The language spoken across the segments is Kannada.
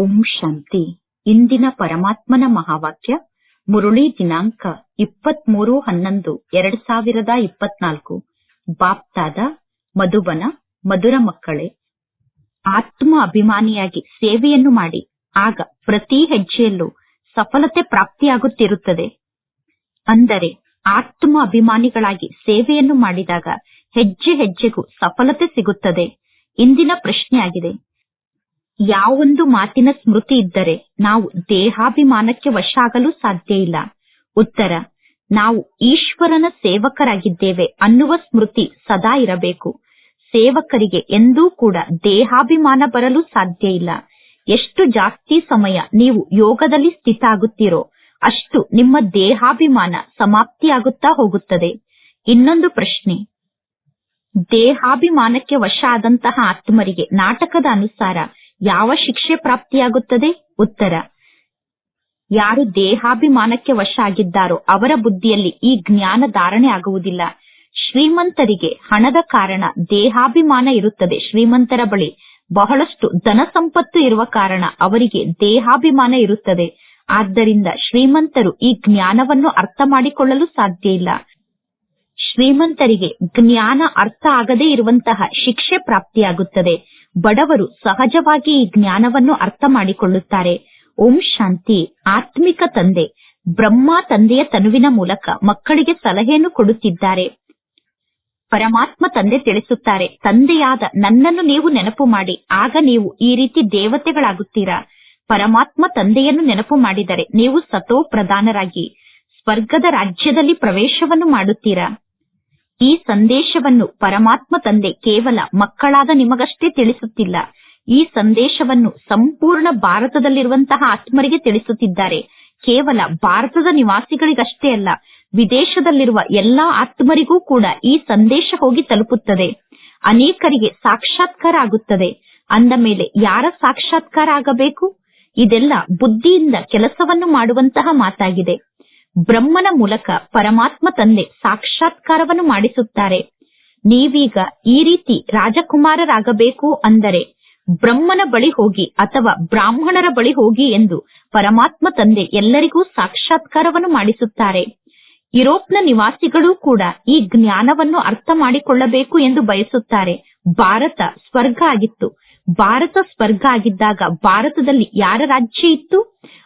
ಓಂ ಶಾಂತಿ. ಇಂದಿನ ಪರಮಾತ್ಮನ ಮಹಾವಾಕ್ಯ, ಮುರುಳಿ ದಿನಾಂಕ ಇಪ್ಪತ್ಮೂರು ಹನ್ನೊಂದು, ಎರಡ್ ಸಾವಿರದ ಇಪ್ಪತ್ನಾಲ್ಕು. ಬಾಪ್ತಾದ, ಮಧುಬನ, ಮಧುರ ಮಕ್ಕಳೇ, ಆತ್ಮ ಅಭಿಮಾನಿಯಾಗಿ ಸೇವೆಯನ್ನು ಮಾಡಿ, ಆಗ ಪ್ರತಿ ಹೆಜ್ಜೆಯಲ್ಲೂ ಸಫಲತೆ ಪ್ರಾಪ್ತಿಯಾಗುತ್ತಿರುತ್ತದೆ. ಅಂದರೆ, ಆತ್ಮ ಅಭಿಮಾನಿಗಳಾಗಿ ಸೇವೆಯನ್ನು ಮಾಡಿದಾಗ ಹೆಜ್ಜೆ ಹೆಜ್ಜೆಗೂ ಸಫಲತೆ ಸಿಗುತ್ತದೆ. ಇಂದಿನ ಪ್ರಶ್ನೆಯಾಗಿದೆ. ಯಾವೊಂದು ಮಾತಿನ ಸ್ಮೃತಿ ಇದ್ದರೆ ನಾವು ದೇಹಾಭಿಮಾನಕ್ಕೆ ವಶ ಆಗಲು ಸಾಧ್ಯ ಇಲ್ಲ. ಉತ್ತರ, ನಾವು ಈಶ್ವರನ ಸೇವಕರಾಗಿದ್ದೇವೆ ಅನ್ನುವ ಸ್ಮೃತಿ ಸದಾ ಇರಬೇಕು. ಸೇವಕರಿಗೆ ಎಂದೂ ಕೂಡ ದೇಹಾಭಿಮಾನ ಬರಲು ಸಾಧ್ಯ ಇಲ್ಲ. ಎಷ್ಟು ಜಾಸ್ತಿ ಸಮಯ ನೀವು ಯೋಗದಲ್ಲಿ ಸ್ಥಿತ ಆಗುತ್ತೀರೋ ಅಷ್ಟು ನಿಮ್ಮ ದೇಹಾಭಿಮಾನ ಸಮಾಪ್ತಿಯಾಗುತ್ತಾ ಹೋಗುತ್ತದೆ. ಇನ್ನೊಂದು ಪ್ರಶ್ನೆ, ದೇಹಾಭಿಮಾನಕ್ಕೆ ವಶ ಆದಂತಹ ಆತ್ಮರಿಗೆ ನಾಟಕದ ಅನುಸಾರ ಯಾವ ಶಿಕ್ಷೆ ಪ್ರಾಪ್ತಿಯಾಗುತ್ತದೆ? ಉತ್ತರ. ಯಾರು ದೇಹಾಭಿಮಾನಕ್ಕೆ ವಶ ಆಗಿದ್ದಾರೋ ಅವರ ಬುದ್ಧಿಯಲ್ಲಿ ಈ ಜ್ಞಾನ ಧಾರಣೆ ಆಗುವುದಿಲ್ಲ. ಶ್ರೀಮಂತರಿಗೆ ಹಣದ ಕಾರಣ ದೇಹಾಭಿಮಾನ ಇರುತ್ತದೆ ಶ್ರೀಮಂತರ ಬಳಿ. ಬಹಳಷ್ಟು ಧನ ಸಂಪತ್ತು ಇರುವ ಕಾರಣ ಅವರಿಗೆ ದೇಹಾಭಿಮಾನ ಇರುತ್ತದೆ. ಆದ್ದರಿಂದ ಶ್ರೀಮಂತರು ಈ ಜ್ಞಾನವನ್ನು ಅರ್ಥ ಮಾಡಿಕೊಳ್ಳಲು ಸಾಧ್ಯ ಇಲ್ಲ. ಶ್ರೀಮಂತರಿಗೆ ಜ್ಞಾನ ಅರ್ಥ ಆಗದೇ ಇರುವಂತಹ ಶಿಕ್ಷೆ ಪ್ರಾಪ್ತಿಯಾಗುತ್ತದೆ. ಬಡವರು ಸಹಜವಾಗಿ ಈ ಜ್ಞಾನವನ್ನು ಅರ್ಥ ಮಾಡಿಕೊಳ್ಳುತ್ತಾರೆ. ಓಂ ಶಾಂತಿ, ಆತ್ಮಿಕ ತಂದೆ. ಬ್ರಹ್ಮ ತಂದೆಯ ತನುವಿನ ಮೂಲಕ ಮಕ್ಕಳಿಗೆ ಸಲಹೆಯನ್ನು ಕೊಡುತ್ತಿದ್ದಾರೆ. ಪರಮಾತ್ಮ ತಂದೆ ತಿಳಿಸುತ್ತಾರೆ, ತಂದೆಯಾದ ನನ್ನನ್ನು ನೀವು ನೆನಪು ಮಾಡಿ, ಆಗ ನೀವು ಈ ರೀತಿ ದೇವತೆಗಳಾಗುತ್ತೀರಾ? ಪರಮಾತ್ಮ ತಂದೆಯನ್ನು ನೆನಪು ಮಾಡಿದರೆ ನೀವು ಸತೋ ಪ್ರಧಾನರಾಗಿ ಸ್ವರ್ಗದ ರಾಜ್ಯದಲ್ಲಿ ಪ್ರವೇಶವನ್ನು ಮಾಡುತ್ತೀರಾ? ಈ ಸಂದೇಶವನ್ನು ಪರಮಾತ್ಮ ತಂದೆ ಕೇವಲ ಮಕ್ಕಳಾದ ನಿಮಗಷ್ಟೇ ತಿಳಿಸುತ್ತಿಲ್ಲ. ಈ ಸಂದೇಶವನ್ನು ಸಂಪೂರ್ಣ ಭಾರತದಲ್ಲಿರುವಂತಹ ಆತ್ಮರಿಗೆ ತಿಳಿಸುತ್ತಿದ್ದಾರೆ. ಕೇವಲ ಭಾರತದ ನಿವಾಸಿಗಳಿಗಷ್ಟೇ ಅಲ್ಲ, ವಿದೇಶದಲ್ಲಿರುವ ಎಲ್ಲಾ ಆತ್ಮರಿಗೂ ಕೂಡ ಈ ಸಂದೇಶ ಹೋಗಿ ತಲುಪುತ್ತದೆ. ಅನೇಕರಿಗೆ ಸಾಕ್ಷಾತ್ಕಾರ ಆಗುತ್ತದೆ. ಅಂದ ಮೇಲೆ ಯಾರ ಸಾಕ್ಷಾತ್ಕಾರ ಆಗಬೇಕು? ಇದೆಲ್ಲ ಬುದ್ಧಿಯಿಂದ ಕೆಲಸವನ್ನು ಮಾಡುವಂತಹ ಮಾತಾಗಿದೆ. ಬ್ರಹ್ಮನ ಮೂಲಕ ಪರಮಾತ್ಮ ತಂದೆ ಸಾಕ್ಷಾತ್ಕಾರವನ್ನು ಮಾಡಿಸುತ್ತಾರೆ. ನೀವೀಗ ಈ ರೀತಿ ರಾಜಕುಮಾರರಾಗಬೇಕು ಅಂದರೆ ಬ್ರಹ್ಮನ ಬಳಿ ಹೋಗಿ ಅಥವಾ ಬ್ರಾಹ್ಮಣರ ಬಳಿ ಹೋಗಿ ಎಂದು ಪರಮಾತ್ಮ ತಂದೆ ಎಲ್ಲರಿಗೂ ಸಾಕ್ಷಾತ್ಕಾರವನ್ನು ಮಾಡಿಸುತ್ತಾರೆ. ಯುರೋಪ್ನ ನಿವಾಸಿಗಳು ಕೂಡ ಈ ಜ್ಞಾನವನ್ನು ಅರ್ಥ ಮಾಡಿಕೊಳ್ಳಬೇಕು ಎಂದು ಬಯಸುತ್ತಾರೆ. ಭಾರತ ಸ್ವರ್ಗ ಆಗಿತ್ತು. ಭಾರತ ಸ್ವರ್ಗ ಆಗಿದ್ದಾಗ ಭಾರತದಲ್ಲಿ ಯಾರ ರಾಜ್ಯ ಇತ್ತು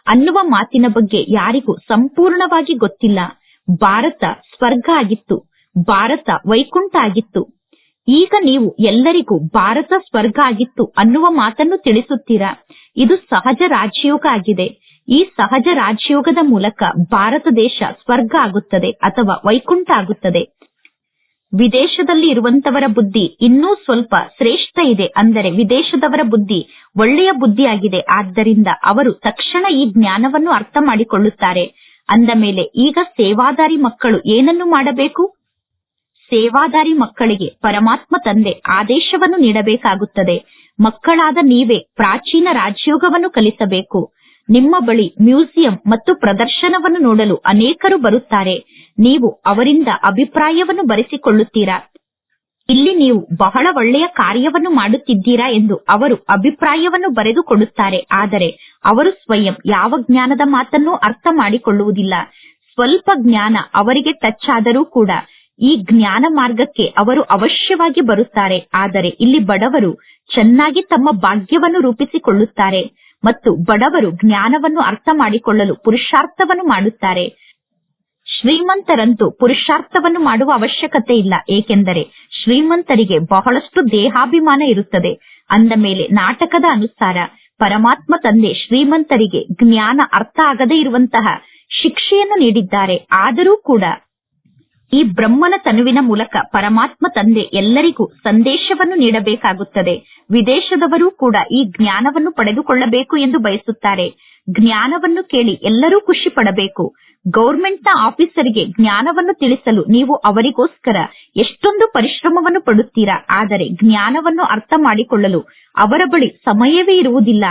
ಅನ್ನುವ ಮಾತಿನ ಬಗ್ಗೆ ಯಾರಿಗೂ ಸಂಪೂರ್ಣವಾಗಿ ಗೊತ್ತಿಲ್ಲ. ಭಾರತ ಸ್ವರ್ಗ ಆಗಿತ್ತು, ಭಾರತ ವೈಕುಂಠ ಆಗಿತ್ತು. ಈಗ ನೀವು ಎಲ್ಲರಿಗೂ ಭಾರತ ಸ್ವರ್ಗ ಆಗಿತ್ತು ಅನ್ನುವ ಮಾತನ್ನು ತಿಳಿಸುತ್ತೀರಾ? ಇದು ಸಹಜ ರಾಜಯೋಗ ಆಗಿದೆ. ಈ ಸಹಜ ರಾಜಯೋಗದ ಮೂಲಕ ಭಾರತ ದೇಶ ಸ್ವರ್ಗ ಆಗುತ್ತದೆ ಅಥವಾ ವೈಕುಂಠ ಆಗುತ್ತದೆ. ವಿದೇಶದಲ್ಲಿ ಇರುವಂತವರ ಬುದ್ಧಿ ಇನ್ನೂ ಸ್ವಲ್ಪ ಶ್ರೇಷ್ಠ ಇದೆ ಅಂದರೆ ವಿದೇಶದವರ ಬುದ್ಧಿ ಒಳ್ಳೆಯ ಬುದ್ಧಿಯಾಗಿದೆ. ಆದ್ದರಿಂದ ಅವರು ತಕ್ಷಣ ಈ ಜ್ಞಾನವನ್ನು ಅರ್ಥ ಮಾಡಿಕೊಳ್ಳುತ್ತಾರೆ. ಅಂದ ಮೇಲೆ, ಈಗ ಸೇವಾದಾರಿ ಮಕ್ಕಳು ಏನನ್ನು ಮಾಡಬೇಕು? ಸೇವಾದಾರಿ ಮಕ್ಕಳಿಗೆ ಪರಮಾತ್ಮ ತಂದೆ ಆದೇಶವನ್ನು ನೀಡಬೇಕಾಗುತ್ತದೆ. ಮಕ್ಕಳಾದ ನೀವೇ ಪ್ರಾಚೀನ ರಾಜ್ಯೋಗವನ್ನು ಕಲಿಸಬೇಕು. ನಿಮ್ಮ ಬಳಿ ಮ್ಯೂಸಿಯಂ ಮತ್ತು ಪ್ರದರ್ಶನವನ್ನು ನೋಡಲು ಅನೇಕರು ಬರುತ್ತಾರೆ. ನೀವು ಅವರಿಂದ ಅಭಿಪ್ರಾಯವನ್ನು ಬರೆಸಿಕೊಳ್ಳುತ್ತೀರಾ? ಇಲ್ಲಿ ನೀವು ಬಹಳ ಒಳ್ಳೆಯ ಕಾರ್ಯವನ್ನು ಮಾಡುತ್ತಿದ್ದೀರಾ ಎಂದು ಅವರು ಅಭಿಪ್ರಾಯವನ್ನು ಬರೆದುಕೊಡುತ್ತಾರೆ ಆದರೆ ಅವರು ಸ್ವಯಂ ಯಾವ ಜ್ಞಾನದ ಮಾತನ್ನು ಅರ್ಥ ಮಾಡಿಕೊಳ್ಳುವುದಿಲ್ಲ. ಸ್ವಲ್ಪ ಜ್ಞಾನ ಅವರಿಗೆ ಟಚ್ ಆದರೂ ಕೂಡ ಈ ಜ್ಞಾನ ಮಾರ್ಗಕ್ಕೆ ಅವರು ಅವಶ್ಯವಾಗಿ ಬರುತ್ತಾರೆ. ಆದರೆ ಇಲ್ಲಿ ಬಡವರು ಚೆನ್ನಾಗಿ ತಮ್ಮ ಭಾಗ್ಯವನ್ನು ರೂಪಿಸಿಕೊಳ್ಳುತ್ತಾರೆ ಮತ್ತು ಬಡವರು ಜ್ಞಾನವನ್ನು ಅರ್ಥ ಮಾಡಿಕೊಳ್ಳಲು ಪುರುಷಾರ್ಥವನ್ನು ಮಾಡುತ್ತಾರೆ. ಶ್ರೀಮಂತರಂತೂ ಪುರುಷಾರ್ಥವನ್ನು ಮಾಡುವ ಅವಶ್ಯಕತೆ ಇಲ್ಲ. ಏಕೆಂದರೆ ಶ್ರೀಮಂತರಿಗೆ ಬಹಳಷ್ಟು ದೇಹಾಭಿಮಾನ ಇರುತ್ತದೆ. ಅಂದ ಮೇಲೆ ನಾಟಕದ ಅನುಸಾರ ಪರಮಾತ್ಮ ತಂದೆ ಶ್ರೀಮಂತರಿಗೆ ಜ್ಞಾನ ಅರ್ಥ ಆಗದೇ ಇರುವಂತಹ ಶಿಕ್ಷೆಯನ್ನು ನೀಡಿದ್ದಾರೆ. ಆದರೂ ಕೂಡ ಈ ಬ್ರಹ್ಮನ ತನುವಿನ ಮೂಲಕ ಪರಮಾತ್ಮ ತಂದೆ ಎಲ್ಲರಿಗೂ ಸಂದೇಶವನ್ನು ನೀಡಬೇಕಾಗುತ್ತದೆ. ವಿದೇಶದವರೂ ಕೂಡ ಈ ಜ್ಞಾನವನ್ನು ಪಡೆದುಕೊಳ್ಳಬೇಕು ಎಂದು ಬಯಸುತ್ತಾರೆ. ಜ್ಞಾನವನ್ನು ಕೇಳಿ ಎಲ್ಲರೂ ಖುಷಿ ಪಡಬೇಕು. ಗೌರ್ಮೆಂಟ್ನ ಆಫೀಸರಿಗೆ ಜ್ಞಾನವನ್ನು ತಿಳಿಸಲು ನೀವು ಅವರಿಗೋಸ್ಕರ ಎಷ್ಟೊಂದು ಪರಿಶ್ರಮವನ್ನು ಪಡುತ್ತೀರಾ? ಆದರೆ ಜ್ಞಾನವನ್ನು ಅರ್ಥ ಮಾಡಿಕೊಳ್ಳಲು ಅವರ ಬಳಿ ಸಮಯವೇ ಇರುವುದಿಲ್ಲ.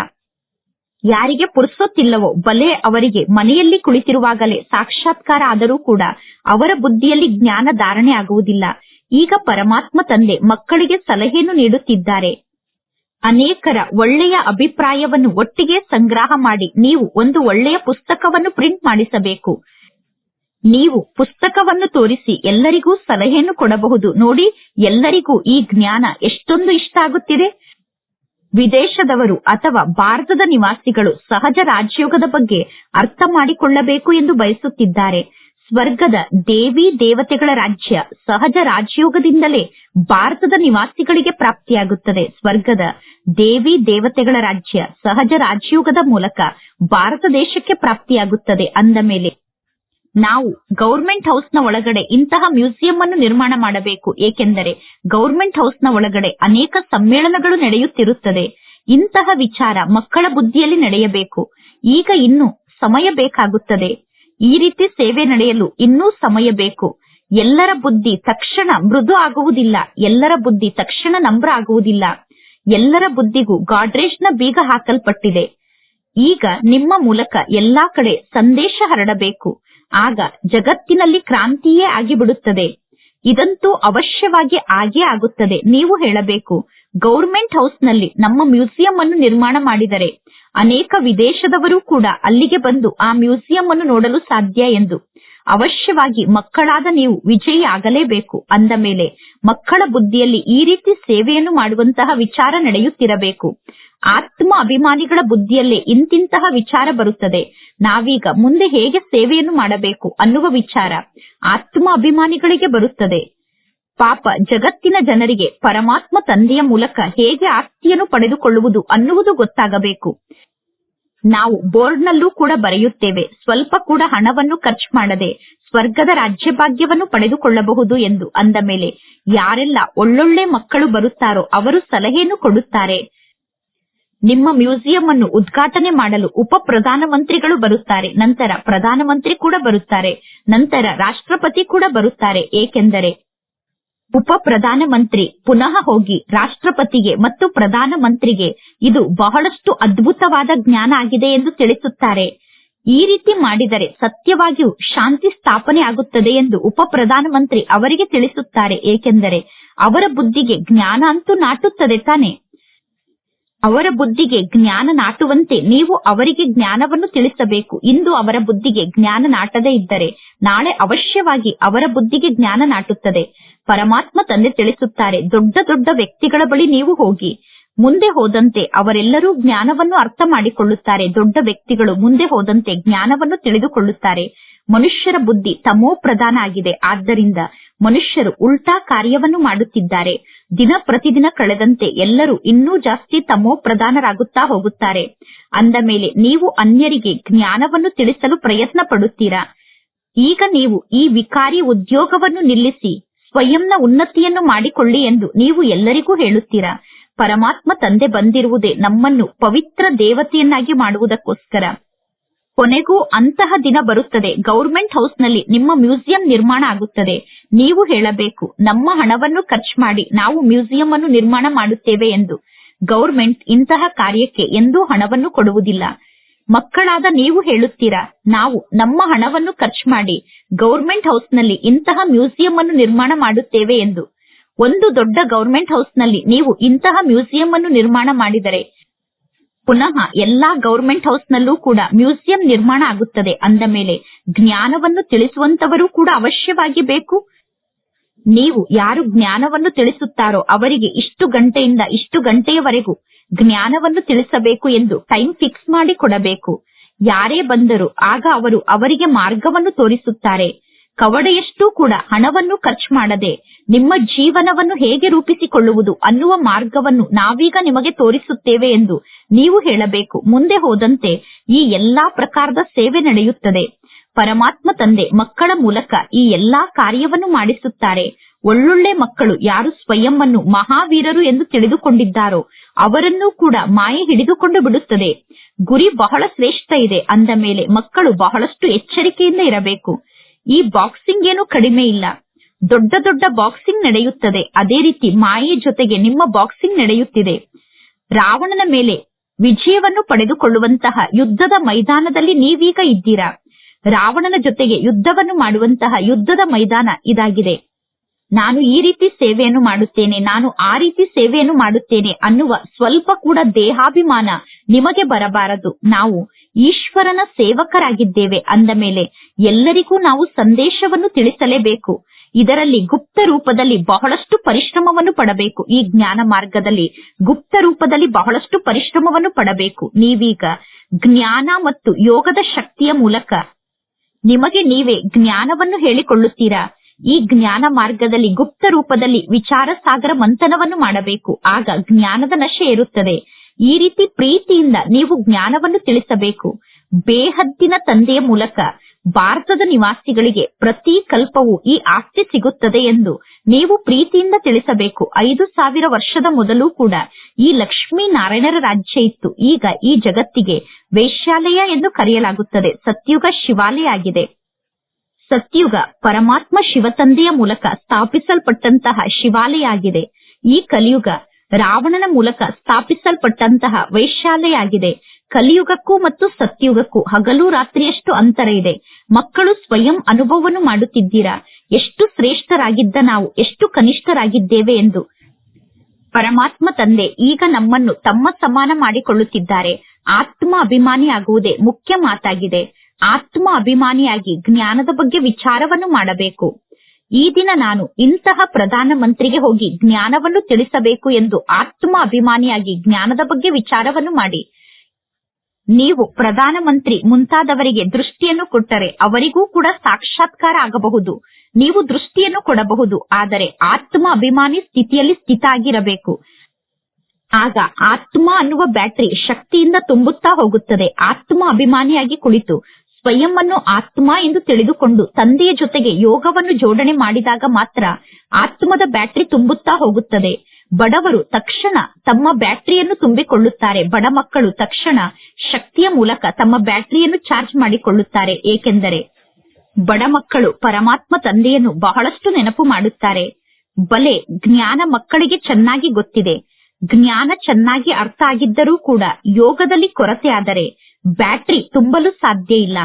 ಯಾರಿಗೆ ಪುರುಸೊತ್ತಿಲ್ಲವೋ, ಬಲೆ ಅವರಿಗೆ ಮನೆಯಲ್ಲಿ ಕುಳಿತಿರುವಾಗಲೇ ಸಾಕ್ಷಾತ್ಕಾರ ಆದರೂ ಕೂಡ ಅವರ ಬುದ್ಧಿಯಲ್ಲಿ ಜ್ಞಾನ ಧಾರಣೆ ಆಗುವುದಿಲ್ಲ. ಈಗ ಪರಮಾತ್ಮ ತಂದೆ ಮಕ್ಕಳಿಗೆ ಸಲಹೆಯನ್ನು ನೀಡುತ್ತಿದ್ದಾರೆ. ಅನೇಕರ ಒಳ್ಳೆಯ ಅಭಿಪ್ರಾಯವನ್ನು ಒಟ್ಟಿಗೆ ಸಂಗ್ರಹ ಮಾಡಿ ನೀವು ಒಂದು ಒಳ್ಳೆಯ ಪುಸ್ತಕವನ್ನು ಪ್ರಿಂಟ್ ಮಾಡಿಸಬೇಕು. ನೀವು ಪುಸ್ತಕವನ್ನು ತೋರಿಸಿ ಎಲ್ಲರಿಗೂ ಸಲಹೆಯನ್ನು ಕೊಡಬಹುದು. ನೋಡಿ, ಎಲ್ಲರಿಗೂ ಈ ಜ್ಞಾನ ಎಷ್ಟೊಂದು ಇಷ್ಟ ಆಗುತ್ತಿದೆ. ವಿದೇಶದವರು ಅಥವಾ ಭಾರತದ ನಿವಾಸಿಗಳು ಸಹಜ ರಾಜ್ಯೋಗದ ಬಗ್ಗೆ ಅರ್ಥ ಮಾಡಿಕೊಳ್ಳಬೇಕು ಎಂದು ಬಯಸುತ್ತಿದ್ದಾರೆ. ಸ್ವರ್ಗದ ದೇವಿ ದೇವತೆಗಳ ರಾಜ್ಯ ಸಹಜ ರಾಜಯೋಗದಿಂದಲೇ ಭಾರತದ ನಿವಾಸಿಗಳಿಗೆ ಪ್ರಾಪ್ತಿಯಾಗುತ್ತದೆ. ಸ್ವರ್ಗದ ದೇವಿ ದೇವತೆಗಳ ರಾಜ್ಯ ಸಹಜ ರಾಜಯೋಗದ ಮೂಲಕ ಭಾರತ ದೇಶಕ್ಕೆ ಪ್ರಾಪ್ತಿಯಾಗುತ್ತದೆ ಅಂದ ಮೇಲೆ ನಾವು ಗೌರ್ಮೆಂಟ್ ಹೌಸ್ನ ಒಳಗಡೆ ಇಂತಹ ಮ್ಯೂಸಿಯಂ ಅನ್ನು ನಿರ್ಮಾಣ ಮಾಡಬೇಕು. ಏಕೆಂದರೆ ಗೌರ್ಮೆಂಟ್ ಹೌಸ್ನ ಒಳಗಡೆ ಅನೇಕ ಸಮ್ಮೇಳನಗಳು ನಡೆಯುತ್ತಿರುತ್ತದೆ. ಇಂತಹ ವಿಚಾರ ಮಕ್ಕಳ ಬುದ್ಧಿಯಲ್ಲಿ ನಡೆಯಬೇಕು. ಈಗ ಇನ್ನು ಸಮಯ ಬೇಕಾಗುತ್ತದೆ. ಈ ರೀತಿ ಸೇವೆ ನಡೆಯಲು ಇನ್ನೂ ಸಮಯ ಬೇಕು. ಎಲ್ಲರ ಬುದ್ಧಿ ತಕ್ಷಣ ಮೃದು ಆಗುವುದಿಲ್ಲ. ಎಲ್ಲರ ಬುದ್ಧಿ ತಕ್ಷಣ ನಮ್ರ ಆಗುವುದಿಲ್ಲ ಎಲ್ಲರ ಬುದ್ಧಿಗೂ ಗಾಡ್ರೇಜ್ನ ಬೀಗ ಹಾಕಲ್ಪಟ್ಟಿದೆ. ಈಗ ನಿಮ್ಮ ಮೂಲಕ ಎಲ್ಲಾ ಕಡೆ ಸಂದೇಶ ಹರಡಬೇಕು. ಆಗ ಜಗತ್ತಿನಲ್ಲಿ ಕ್ರಾಂತಿಯೇ ಆಗಿಬಿಡುತ್ತದೆ. ಇದಂತೂ ಅವಶ್ಯವಾಗಿ ಆಗೇ ಆಗುತ್ತದೆ. ನೀವು ಹೇಳಬೇಕು, ಗೌರ್ಮೆಂಟ್ ಹೌಸ್ನಲ್ಲಿ ನಮ್ಮ ಮ್ಯೂಸಿಯಂ ಅನ್ನು ನಿರ್ಮಾಣ ಮಾಡಿದರೆ ಅನೇಕ ವಿದೇಶದವರು ಕೂಡ ಅಲ್ಲಿಗೆ ಬಂದು ಆ ಮ್ಯೂಸಿಯಂ ಅನ್ನು ನೋಡಲು ಸಾಧ್ಯ ಎಂದು. ಅವಶ್ಯವಾಗಿ ಮಕ್ಕಳಾದ ನೀವು ವಿಜಯಿ ಆಗಲೇಬೇಕು. ಅಂದ ಮೇಲೆ ಮಕ್ಕಳ ಬುದ್ಧಿಯಲ್ಲಿ ಈ ರೀತಿ ಸೇವೆಯನ್ನು ಮಾಡುವಂತಹ ವಿಚಾರ ನಡೆಯುತ್ತಿರಬೇಕು. ಆತ್ಮ ಅಭಿಮಾನಿಗಳ ಬುದ್ಧಿಯಲ್ಲೇ ಇಂತಿಂತಹ ವಿಚಾರ ಬರುತ್ತದೆ. ನಾವೀಗ ಮುಂದೆ ಹೇಗೆ ಸೇವೆಯನ್ನು ಮಾಡಬೇಕು ಅನ್ನುವ ವಿಚಾರ ಆತ್ಮ ಅಭಿಮಾನಿಗಳಿಗೆ ಬರುತ್ತದೆ. ಪಾಪ ಜಗತ್ತಿನ ಜನರಿಗೆ ಪರಮಾತ್ಮ ತಂದೆಯ ಮೂಲಕ ಹೇಗೆ ಆಸ್ತಿಯನ್ನು ಪಡೆದುಕೊಳ್ಳುವುದು ಅನ್ನುವುದು ಗೊತ್ತಾಗಬೇಕು. ನಾವು ಬೋರ್ಡ್ನಲ್ಲೂ ಕೂಡ ಬರೆಯುತ್ತೇವೆ. ಸ್ವಲ್ಪ ಕೂಡ ಹಣವನ್ನು ಖರ್ಚು ಮಾಡದೆ ಸ್ವರ್ಗದ ರಾಜ್ಯಭಾಗ್ಯವನ್ನು ಪಡೆದುಕೊಳ್ಳಬಹುದು ಎಂದು ಅಂದ ಮೇಲೆ ಯಾರೆಲ್ಲ ಒಳ್ಳೊಳ್ಳೆ ಮಕ್ಕಳು ಬರುತ್ತಾರೋ ಅವರು ಸಲಹೆಯನ್ನು ಕೊಡುತ್ತಾರೆ. ನಿಮ್ಮ ಮ್ಯೂಸಿಯಂ ಅನ್ನು ಉದ್ಘಾಟನೆ ಮಾಡಲು ಉಪ ಪ್ರಧಾನಮಂತ್ರಿಗಳು ಬರುತ್ತಾರೆ. ನಂತರ ಪ್ರಧಾನಮಂತ್ರಿ ಕೂಡ ಬರುತ್ತಾರೆ. ನಂತರ ರಾಷ್ಟ್ರಪತಿ ಕೂಡ ಬರುತ್ತಾರೆ. ಏಕೆಂದರೆ ಉಪ ಪ್ರಧಾನಮಂತ್ರಿ ಪುನಃ ಹೋಗಿ ರಾಷ್ಟ್ರಪತಿಗೆ ಮತ್ತು ಪ್ರಧಾನಮಂತ್ರಿಗೆ ಇದು ಬಹಳಷ್ಟು ಅದ್ಭುತವಾದ ಜ್ಞಾನ ಆಗಿದೆ ಎಂದು ತಿಳಿಸುತ್ತಾರೆ. ಈ ರೀತಿ ಮಾಡಿದರೆ ಸತ್ಯವಾಗಿಯೂ ಶಾಂತಿ ಸ್ಥಾಪನೆ ಆಗುತ್ತದೆ ಎಂದು ಉಪ ಪ್ರಧಾನಮಂತ್ರಿ ಅವರಿಗೆ ತಿಳಿಸುತ್ತಾರೆ. ಏಕೆಂದರೆ ಅವರ ಬುದ್ಧಿಗೆ ಜ್ಞಾನ ಅಂತೂ ನಾಟುತ್ತದೆ ತಾನೆ. ಅವರ ಬುದ್ಧಿಗೆ ಜ್ಞಾನ ನಾಟುವಂತೆ ನೀವು ಅವರಿಗೆ ಜ್ಞಾನವನ್ನು ತಿಳಿಸಬೇಕು. ಇಂದು ಅವರ ಬುದ್ಧಿಗೆ ಜ್ಞಾನ ನಾಟದೇ ಇದ್ದರೆ ನಾಳೆ ಅವಶ್ಯವಾಗಿ ಅವರ ಬುದ್ಧಿಗೆ ಜ್ಞಾನ ನಾಟುತ್ತದೆ. ಪರಮಾತ್ಮ ತಂದೆ ತಿಳಿಸುತ್ತಾರೆ, ದೊಡ್ಡ ದೊಡ್ಡ ವ್ಯಕ್ತಿಗಳ ಬಳಿ ನೀವು ಹೋಗಿ. ಮುಂದೆ ಹೋದಂತೆ ಅವರೆಲ್ಲರೂ ಜ್ಞಾನವನ್ನು ಅರ್ಥ ಮಾಡಿಕೊಳ್ಳುತ್ತಾರೆ. ದೊಡ್ಡ ವ್ಯಕ್ತಿಗಳು ಮುಂದೆ ಹೋದಂತೆ ಜ್ಞಾನವನ್ನು ತಿಳಿದುಕೊಳ್ಳುತ್ತಾರೆ. ಮನುಷ್ಯರ ಬುದ್ಧಿ ತಮೋ ಪ್ರಧಾನ ಆಗಿದೆ. ಆದ್ದರಿಂದ ಮನುಷ್ಯರು ಉಲ್ಟಾ ಕಾರ್ಯವನ್ನು ಮಾಡುತ್ತಿದ್ದಾರೆ. ದಿನ ಪ್ರತಿದಿನ ಕಳೆದಂತೆ ಎಲ್ಲರೂ ಇನ್ನೂ ಜಾಸ್ತಿ ತಮೋ ಪ್ರಧಾನರಾಗುತ್ತಾ ಹೋಗುತ್ತಾರೆ. ಅಂದ ಮೇಲೆ ನೀವು ಅನ್ಯರಿಗೆ ಜ್ಞಾನವನ್ನು ತಿಳಿಸಲು ಪ್ರಯತ್ನ ಪಡುತ್ತೀರಾ? ಈಗ ನೀವು ಈ ವಿಕಾರಿ ಉದ್ಯೋಗವನ್ನು ನಿಲ್ಲಿಸಿ, ಸ್ವಯಂನ ಉನ್ನತಿಯನ್ನು ಮಾಡಿಕೊಳ್ಳಿ ಎಂದು ನೀವು ಎಲ್ಲರಿಗೂ ಹೇಳುತ್ತೀರಾ? ಪರಮಾತ್ಮ ತಂದೆ ಬಂದಿರುವುದೇ ನಮ್ಮನ್ನು ಪವಿತ್ರ ದೇವತೆಯನ್ನಾಗಿ ಮಾಡುವುದಕ್ಕೋಸ್ಕರ. ಕೊನೆಗೂ ಅಂತಹ ದಿನ ಬರುತ್ತದೆ. ಗೌರ್ಮೆಂಟ್ ಹೌಸ್ನಲ್ಲಿ ನಿಮ್ಮ ಮ್ಯೂಸಿಯಂ ನಿರ್ಮಾಣ ಆಗುತ್ತದೆ. ನೀವು ಹೇಳಬೇಕು, ನಮ್ಮ ಹಣವನ್ನು ಖರ್ಚು ಮಾಡಿ ನಾವು ಮ್ಯೂಸಿಯಂ ಅನ್ನು ನಿರ್ಮಾಣ ಮಾಡುತ್ತೇವೆ ಎಂದು. ಗೌರ್ಮೆಂಟ್ ಇಂತಹ ಕಾರ್ಯಕ್ಕೆ ಎಂದೂ ಹಣವನ್ನು ಕೊಡುವುದಿಲ್ಲ. ಮಕ್ಕಳಾದ ನೀವು ಹೇಳುತ್ತೀರಾ, ನಾವು ನಮ್ಮ ಹಣವನ್ನು ಖರ್ಚು ಮಾಡಿ ಗೌರ್ಮೆಂಟ್ ಹೌಸ್ನಲ್ಲಿ ಇಂತಹ ಮ್ಯೂಸಿಯಂ ಅನ್ನು ನಿರ್ಮಾಣ ಮಾಡುತ್ತೇವೆ ಎಂದು. ಒಂದು ದೊಡ್ಡ ಗೌರ್ಮೆಂಟ್ ಹೌಸ್ನಲ್ಲಿ ನೀವು ಇಂತಹ ಮ್ಯೂಸಿಯಂ ಅನ್ನು ನಿರ್ಮಾಣ ಮಾಡಿದರೆ ಪುನಃ ಎಲ್ಲಾ ಗೌರ್ಮೆಂಟ್ ಹೌಸ್ ನಲ್ಲೂ ಕೂಡ ಮ್ಯೂಸಿಯಂ ನಿರ್ಮಾಣ ಆಗುತ್ತದೆ. ಅಂದ ಮೇಲೆ ಜ್ಞಾನವನ್ನು ತಿಳಿಸುವಂತವರು ಕೂಡ ಅವಶ್ಯವಾಗಿ ಬೇಕು. ನೀವು ಯಾರು ಜ್ಞಾನವನ್ನು ತಿಳಿಸುತ್ತಾರೋ ಅವರಿಗೆ ಇಷ್ಟು ಗಂಟೆಯಿಂದ ಇಷ್ಟು ಗಂಟೆಯವರೆಗೂ ಜ್ಞಾನವನ್ನು ತಿಳಿಸಬೇಕು ಎಂದು ಟೈಮ್ ಫಿಕ್ಸ್ ಮಾಡಿ ಕೊಡಬೇಕು. ಯಾರೇ ಬಂದರೂ ಆಗ ಅವರು ಅವರಿಗೆ ಮಾರ್ಗವನ್ನು ತೋರಿಸುತ್ತಾರೆ. ಕವಡೆಯಷ್ಟೂ ಕೂಡ ಹಣವನ್ನು ಖರ್ಚು ಮಾಡದೆ ನಿಮ್ಮ ಜೀವನವನ್ನು ಹೇಗೆ ರೂಪಿಸಿಕೊಳ್ಳುವುದು ಅನ್ನುವ ಮಾರ್ಗವನ್ನು ನಾವೀಗ ನಿಮಗೆ ತೋರಿಸುತ್ತೇವೆ ಎಂದು ನೀವು ಹೇಳಬೇಕು. ಮುಂದೆ ಹೋದಂತೆ ಈ ಎಲ್ಲಾ ಪ್ರಕಾರದ ಸೇವೆ ನಡೆಯುತ್ತದೆ. ಪರಮಾತ್ಮ ತಂದೆ ಮಕ್ಕಳ ಮೂಲಕ ಈ ಎಲ್ಲಾ ಕಾರ್ಯವನ್ನು ಮಾಡಿಸುತ್ತಾರೆ. ಒಳ್ಳೊಳ್ಳೆ ಮಕ್ಕಳು ಯಾರು ಸ್ವಯಂ ಮಹಾವೀರರು ಎಂದು ತಿಳಿದುಕೊಂಡಿದ್ದಾರೋ ಅವರನ್ನೂ ಕೂಡ ಮಾಯೆ ಹಿಡಿದುಕೊಂಡು ಬಿಡುತ್ತದೆ. ಗುರಿ ಬಹಳ ಶ್ರೇಷ್ಠ ಇದೆ. ಅಂದ ಮೇಲೆ ಮಕ್ಕಳು ಬಹಳಷ್ಟು ಎಚ್ಚರಿಕೆಯಿಂದ ಇರಬೇಕು. ಈ ಬಾಕ್ಸಿಂಗ್ ಏನು ಕಡಿಮೆ ಇಲ್ಲ. ದೊಡ್ಡ ದೊಡ್ಡ ಬಾಕ್ಸಿಂಗ್ ನಡೆಯುತ್ತದೆ. ಅದೇ ರೀತಿ ಮಾಯೆ ಜೊತೆಗೆ ನಿಮ್ಮ ಬಾಕ್ಸಿಂಗ್ ನಡೆಯುತ್ತಿದೆ. ರಾವಣನ ಮೇಲೆ ವಿಜಯವನ್ನು ಪಡೆದುಕೊಳ್ಳುವಂತಹ ಯುದ್ಧದ ಮೈದಾನದಲ್ಲಿ ನೀವೀಗ ಇದ್ದೀರಾ? ರಾವಣನ ಜೊತೆಗೆ ಯುದ್ಧವನ್ನು ಮಾಡುವಂತಹ ಯುದ್ಧದ ಮೈದಾನ ಇದಾಗಿದೆ. ನಾನು ಈ ರೀತಿ ಸೇವೆಯನ್ನು ಮಾಡುತ್ತೇನೆ, ನಾನು ಆ ರೀತಿ ಸೇವೆಯನ್ನು ಮಾಡುತ್ತೇನೆ ಅನ್ನುವ ಸ್ವಲ್ಪ ಕೂಡ ದೇಹಾಭಿಮಾನ ನಿಮಗೆ ಬರಬಾರದು. ನಾವು ಈಶ್ವರನ ಸೇವಕರಾಗಿದ್ದೇವೆ ಅಂದ ಮೇಲೆ ಎಲ್ಲರಿಗೂ ನಾವು ಸಂದೇಶವನ್ನು ತಿಳಿಸಲೇಬೇಕು. ಇದರಲ್ಲಿ ಗುಪ್ತ ರೂಪದಲ್ಲಿ ಬಹಳಷ್ಟು ಪರಿಶ್ರಮವನ್ನು ಪಡಬೇಕು. ಈ ಜ್ಞಾನ ಮಾರ್ಗದಲ್ಲಿ ಗುಪ್ತ ರೂಪದಲ್ಲಿ ಬಹಳಷ್ಟು ಪರಿಶ್ರಮವನ್ನು ಪಡಬೇಕು. ನೀವೀಗ ಜ್ಞಾನ ಮತ್ತು ಯೋಗದ ಶಕ್ತಿಯ ಮೂಲಕ ನಿಮಗೆ ನೀವೇ ಜ್ಞಾನವನ್ನು ಹೇಳಿಕೊಳ್ಳುತ್ತೀರಾ? ಈ ಜ್ಞಾನ ಮಾರ್ಗದಲ್ಲಿ ಗುಪ್ತ ರೂಪದಲ್ಲಿ ವಿಚಾರ ಸಾಗರ ಮಂಥನವನ್ನು ಮಾಡಬೇಕು. ಆಗ ಜ್ಞಾನದ ನಶೆ ಇರುತ್ತದೆ ಈ ರೀತಿ ಪ್ರೀತಿಯಿಂದ ನೀವು ಜ್ಞಾನವನ್ನು ತಿಳಿಸಬೇಕು. ಬೇಹದ್ದಿನ ತಂದೆಯ ಮೂಲಕ ಭಾರತದ ನಿವಾಸಿಗಳಿಗೆ ಪ್ರತಿ ಕಲ್ಪವೂ ಈ ಆಸ್ತಿ ಸಿಗುತ್ತದೆ ಎಂದು ನೀವು ಪ್ರೀತಿಯಿಂದ ತಿಳಿಸಬೇಕು. ಐದು ಸಾವಿರ ವರ್ಷದ ಮೊದಲು ಕೂಡ ಈ ಲಕ್ಷ್ಮೀ ನಾರಾಯಣರ ರಾಜ್ಯ ಇತ್ತು. ಈಗ ಈ ಜಗತ್ತಿಗೆ ವೇಶ್ಯಾಲಯ ಎಂದು ಕರೆಯಲಾಗುತ್ತದೆ. ಸತ್ಯುಗ ಶಿವಾಲಯ ಆಗಿದೆ. ಸತ್ಯುಗ ಪರಮಾತ್ಮ ಶಿವತಂದೆಯ ಮೂಲಕ ಸ್ಥಾಪಿಸಲ್ಪಟ್ಟಂತಹ ಶಿವಾಲಯ ಆಗಿದೆ. ಈ ಕಲಿಯುಗ ರಾವಣನ ಮೂಲಕ ಸ್ಥಾಪಿಸಲ್ಪಟ್ಟಂತಹ ವೇಶ್ಯಾಲಯ ಆಗಿದೆ. ಕಲಿಯುಗಕ್ಕೂ ಮತ್ತು ಸತ್ಯುಗಕ್ಕೂ ಹಗಲು ರಾತ್ರಿಯಷ್ಟು ಅಂತರ ಇದೆ. ಮಕ್ಕಳು ಸ್ವಯಂ ಅನುಭವವನ್ನು ಮಾಡುತ್ತಿದ್ದೀರಾ? ಎಷ್ಟು ಶ್ರೇಷ್ಠರಾಗಿದ್ದ ನಾವು? ಎಷ್ಟು ಕನಿಷ್ಠರಾಗಿದ್ದೇವೆ ಎಂದು? ಪರಮಾತ್ಮ ತಂದೆ, ಈಗ ನಮ್ಮನ್ನು ತಮ್ಮ ಸಮಾನ ಮಾಡಿಕೊಳ್ಳುತ್ತಿದ್ದಾರೆ. ಆತ್ಮ ಅಭಿಮಾನಿಯಾಗುವುದೇ ಮುಖ್ಯ ಮಾತಾಗಿದೆ. ಆತ್ಮ ಅಭಿಮಾನಿಯಾಗಿ ಜ್ಞಾನದ ಬಗ್ಗೆ ವಿಚಾರವನ್ನು ಮಾಡಬೇಕು. ಈ ದಿನ ನಾನು ಇಂತಹ ಪ್ರಧಾನ ಮಂತ್ರಿಗೆ ಹೋಗಿ ಜ್ಞಾನವನ್ನು ತಿಳಿಸಬೇಕು ಎಂದು ಆತ್ಮ ಅಭಿಮಾನಿಯಾಗಿ ಜ್ಞಾನದ ಬಗ್ಗೆ ವಿಚಾರವನ್ನು ಮಾಡಿ. ನೀವು ಪ್ರಧಾನಮಂತ್ರಿ ಮುಂತಾದವರಿಗೆ ದೃಷ್ಟಿಯನ್ನು ಕೊಟ್ಟರೆ ಅವರಿಗೂ ಕೂಡ ಸಾಕ್ಷಾತ್ಕಾರ ಆಗಬಹುದು. ನೀವು ದೃಷ್ಟಿಯನ್ನು ಕೊಡಬಹುದು, ಆದರೆ ಆತ್ಮ ಅಭಿಮಾನಿ ಸ್ಥಿತಿಯಲ್ಲಿ ಸ್ಥಿತಾಗಿರಬೇಕು ಆಗ ಆತ್ಮ ಅನ್ನುವ ಬ್ಯಾಟರಿ ಶಕ್ತಿಯಿಂದ ತುಂಬುತ್ತಾ ಹೋಗುತ್ತದೆ. ಆತ್ಮ ಅಭಿಮಾನಿಯಾಗಿ ಕುಳಿತು ಸ್ವಯಂ ಆತ್ಮ ಎಂದು ತಿಳಿದುಕೊಂಡು ತಂದೆಯ ಜೊತೆಗೆ ಯೋಗವನ್ನು ಜೋಡಣೆ ಮಾಡಿದಾಗ ಮಾತ್ರ ಆತ್ಮದ ಬ್ಯಾಟರಿ ತುಂಬುತ್ತಾ ಹೋಗುತ್ತದೆ. ಬಡವರು ತಕ್ಷಣ ತಮ್ಮ ಬ್ಯಾಟರಿಯನ್ನು ತುಂಬಿಕೊಳ್ಳುತ್ತಾರೆ. ಬಡ ಮಕ್ಕಳು ತಕ್ಷಣ ಶಕ್ತಿಯ ಮೂಲಕ ತಮ್ಮ ಬ್ಯಾಟರಿಯನ್ನು ಚಾರ್ಜ್ ಮಾಡಿಕೊಳ್ಳುತ್ತಾರೆ. ಏಕೆಂದರೆ ಬಡ ಮಕ್ಕಳು ಪರಮಾತ್ಮ ತಂದೆಯನ್ನು ಬಹಳಷ್ಟು ನೆನಪು ಮಾಡುತ್ತಾರೆ. ಬಲೆ ಜ್ಞಾನ ಮಕ್ಕಳಿಗೆ ಚೆನ್ನಾಗಿ ಗೊತ್ತಿದೆ. ಜ್ಞಾನ ಚೆನ್ನಾಗಿ ಅರ್ಥ ಆಗಿದ್ದರೂ ಕೂಡ ಯೋಗದಲ್ಲಿ ಕೊರತೆ ಆದರೆ ಬ್ಯಾಟರಿ ತುಂಬಲು ಸಾಧ್ಯ ಇಲ್ಲ.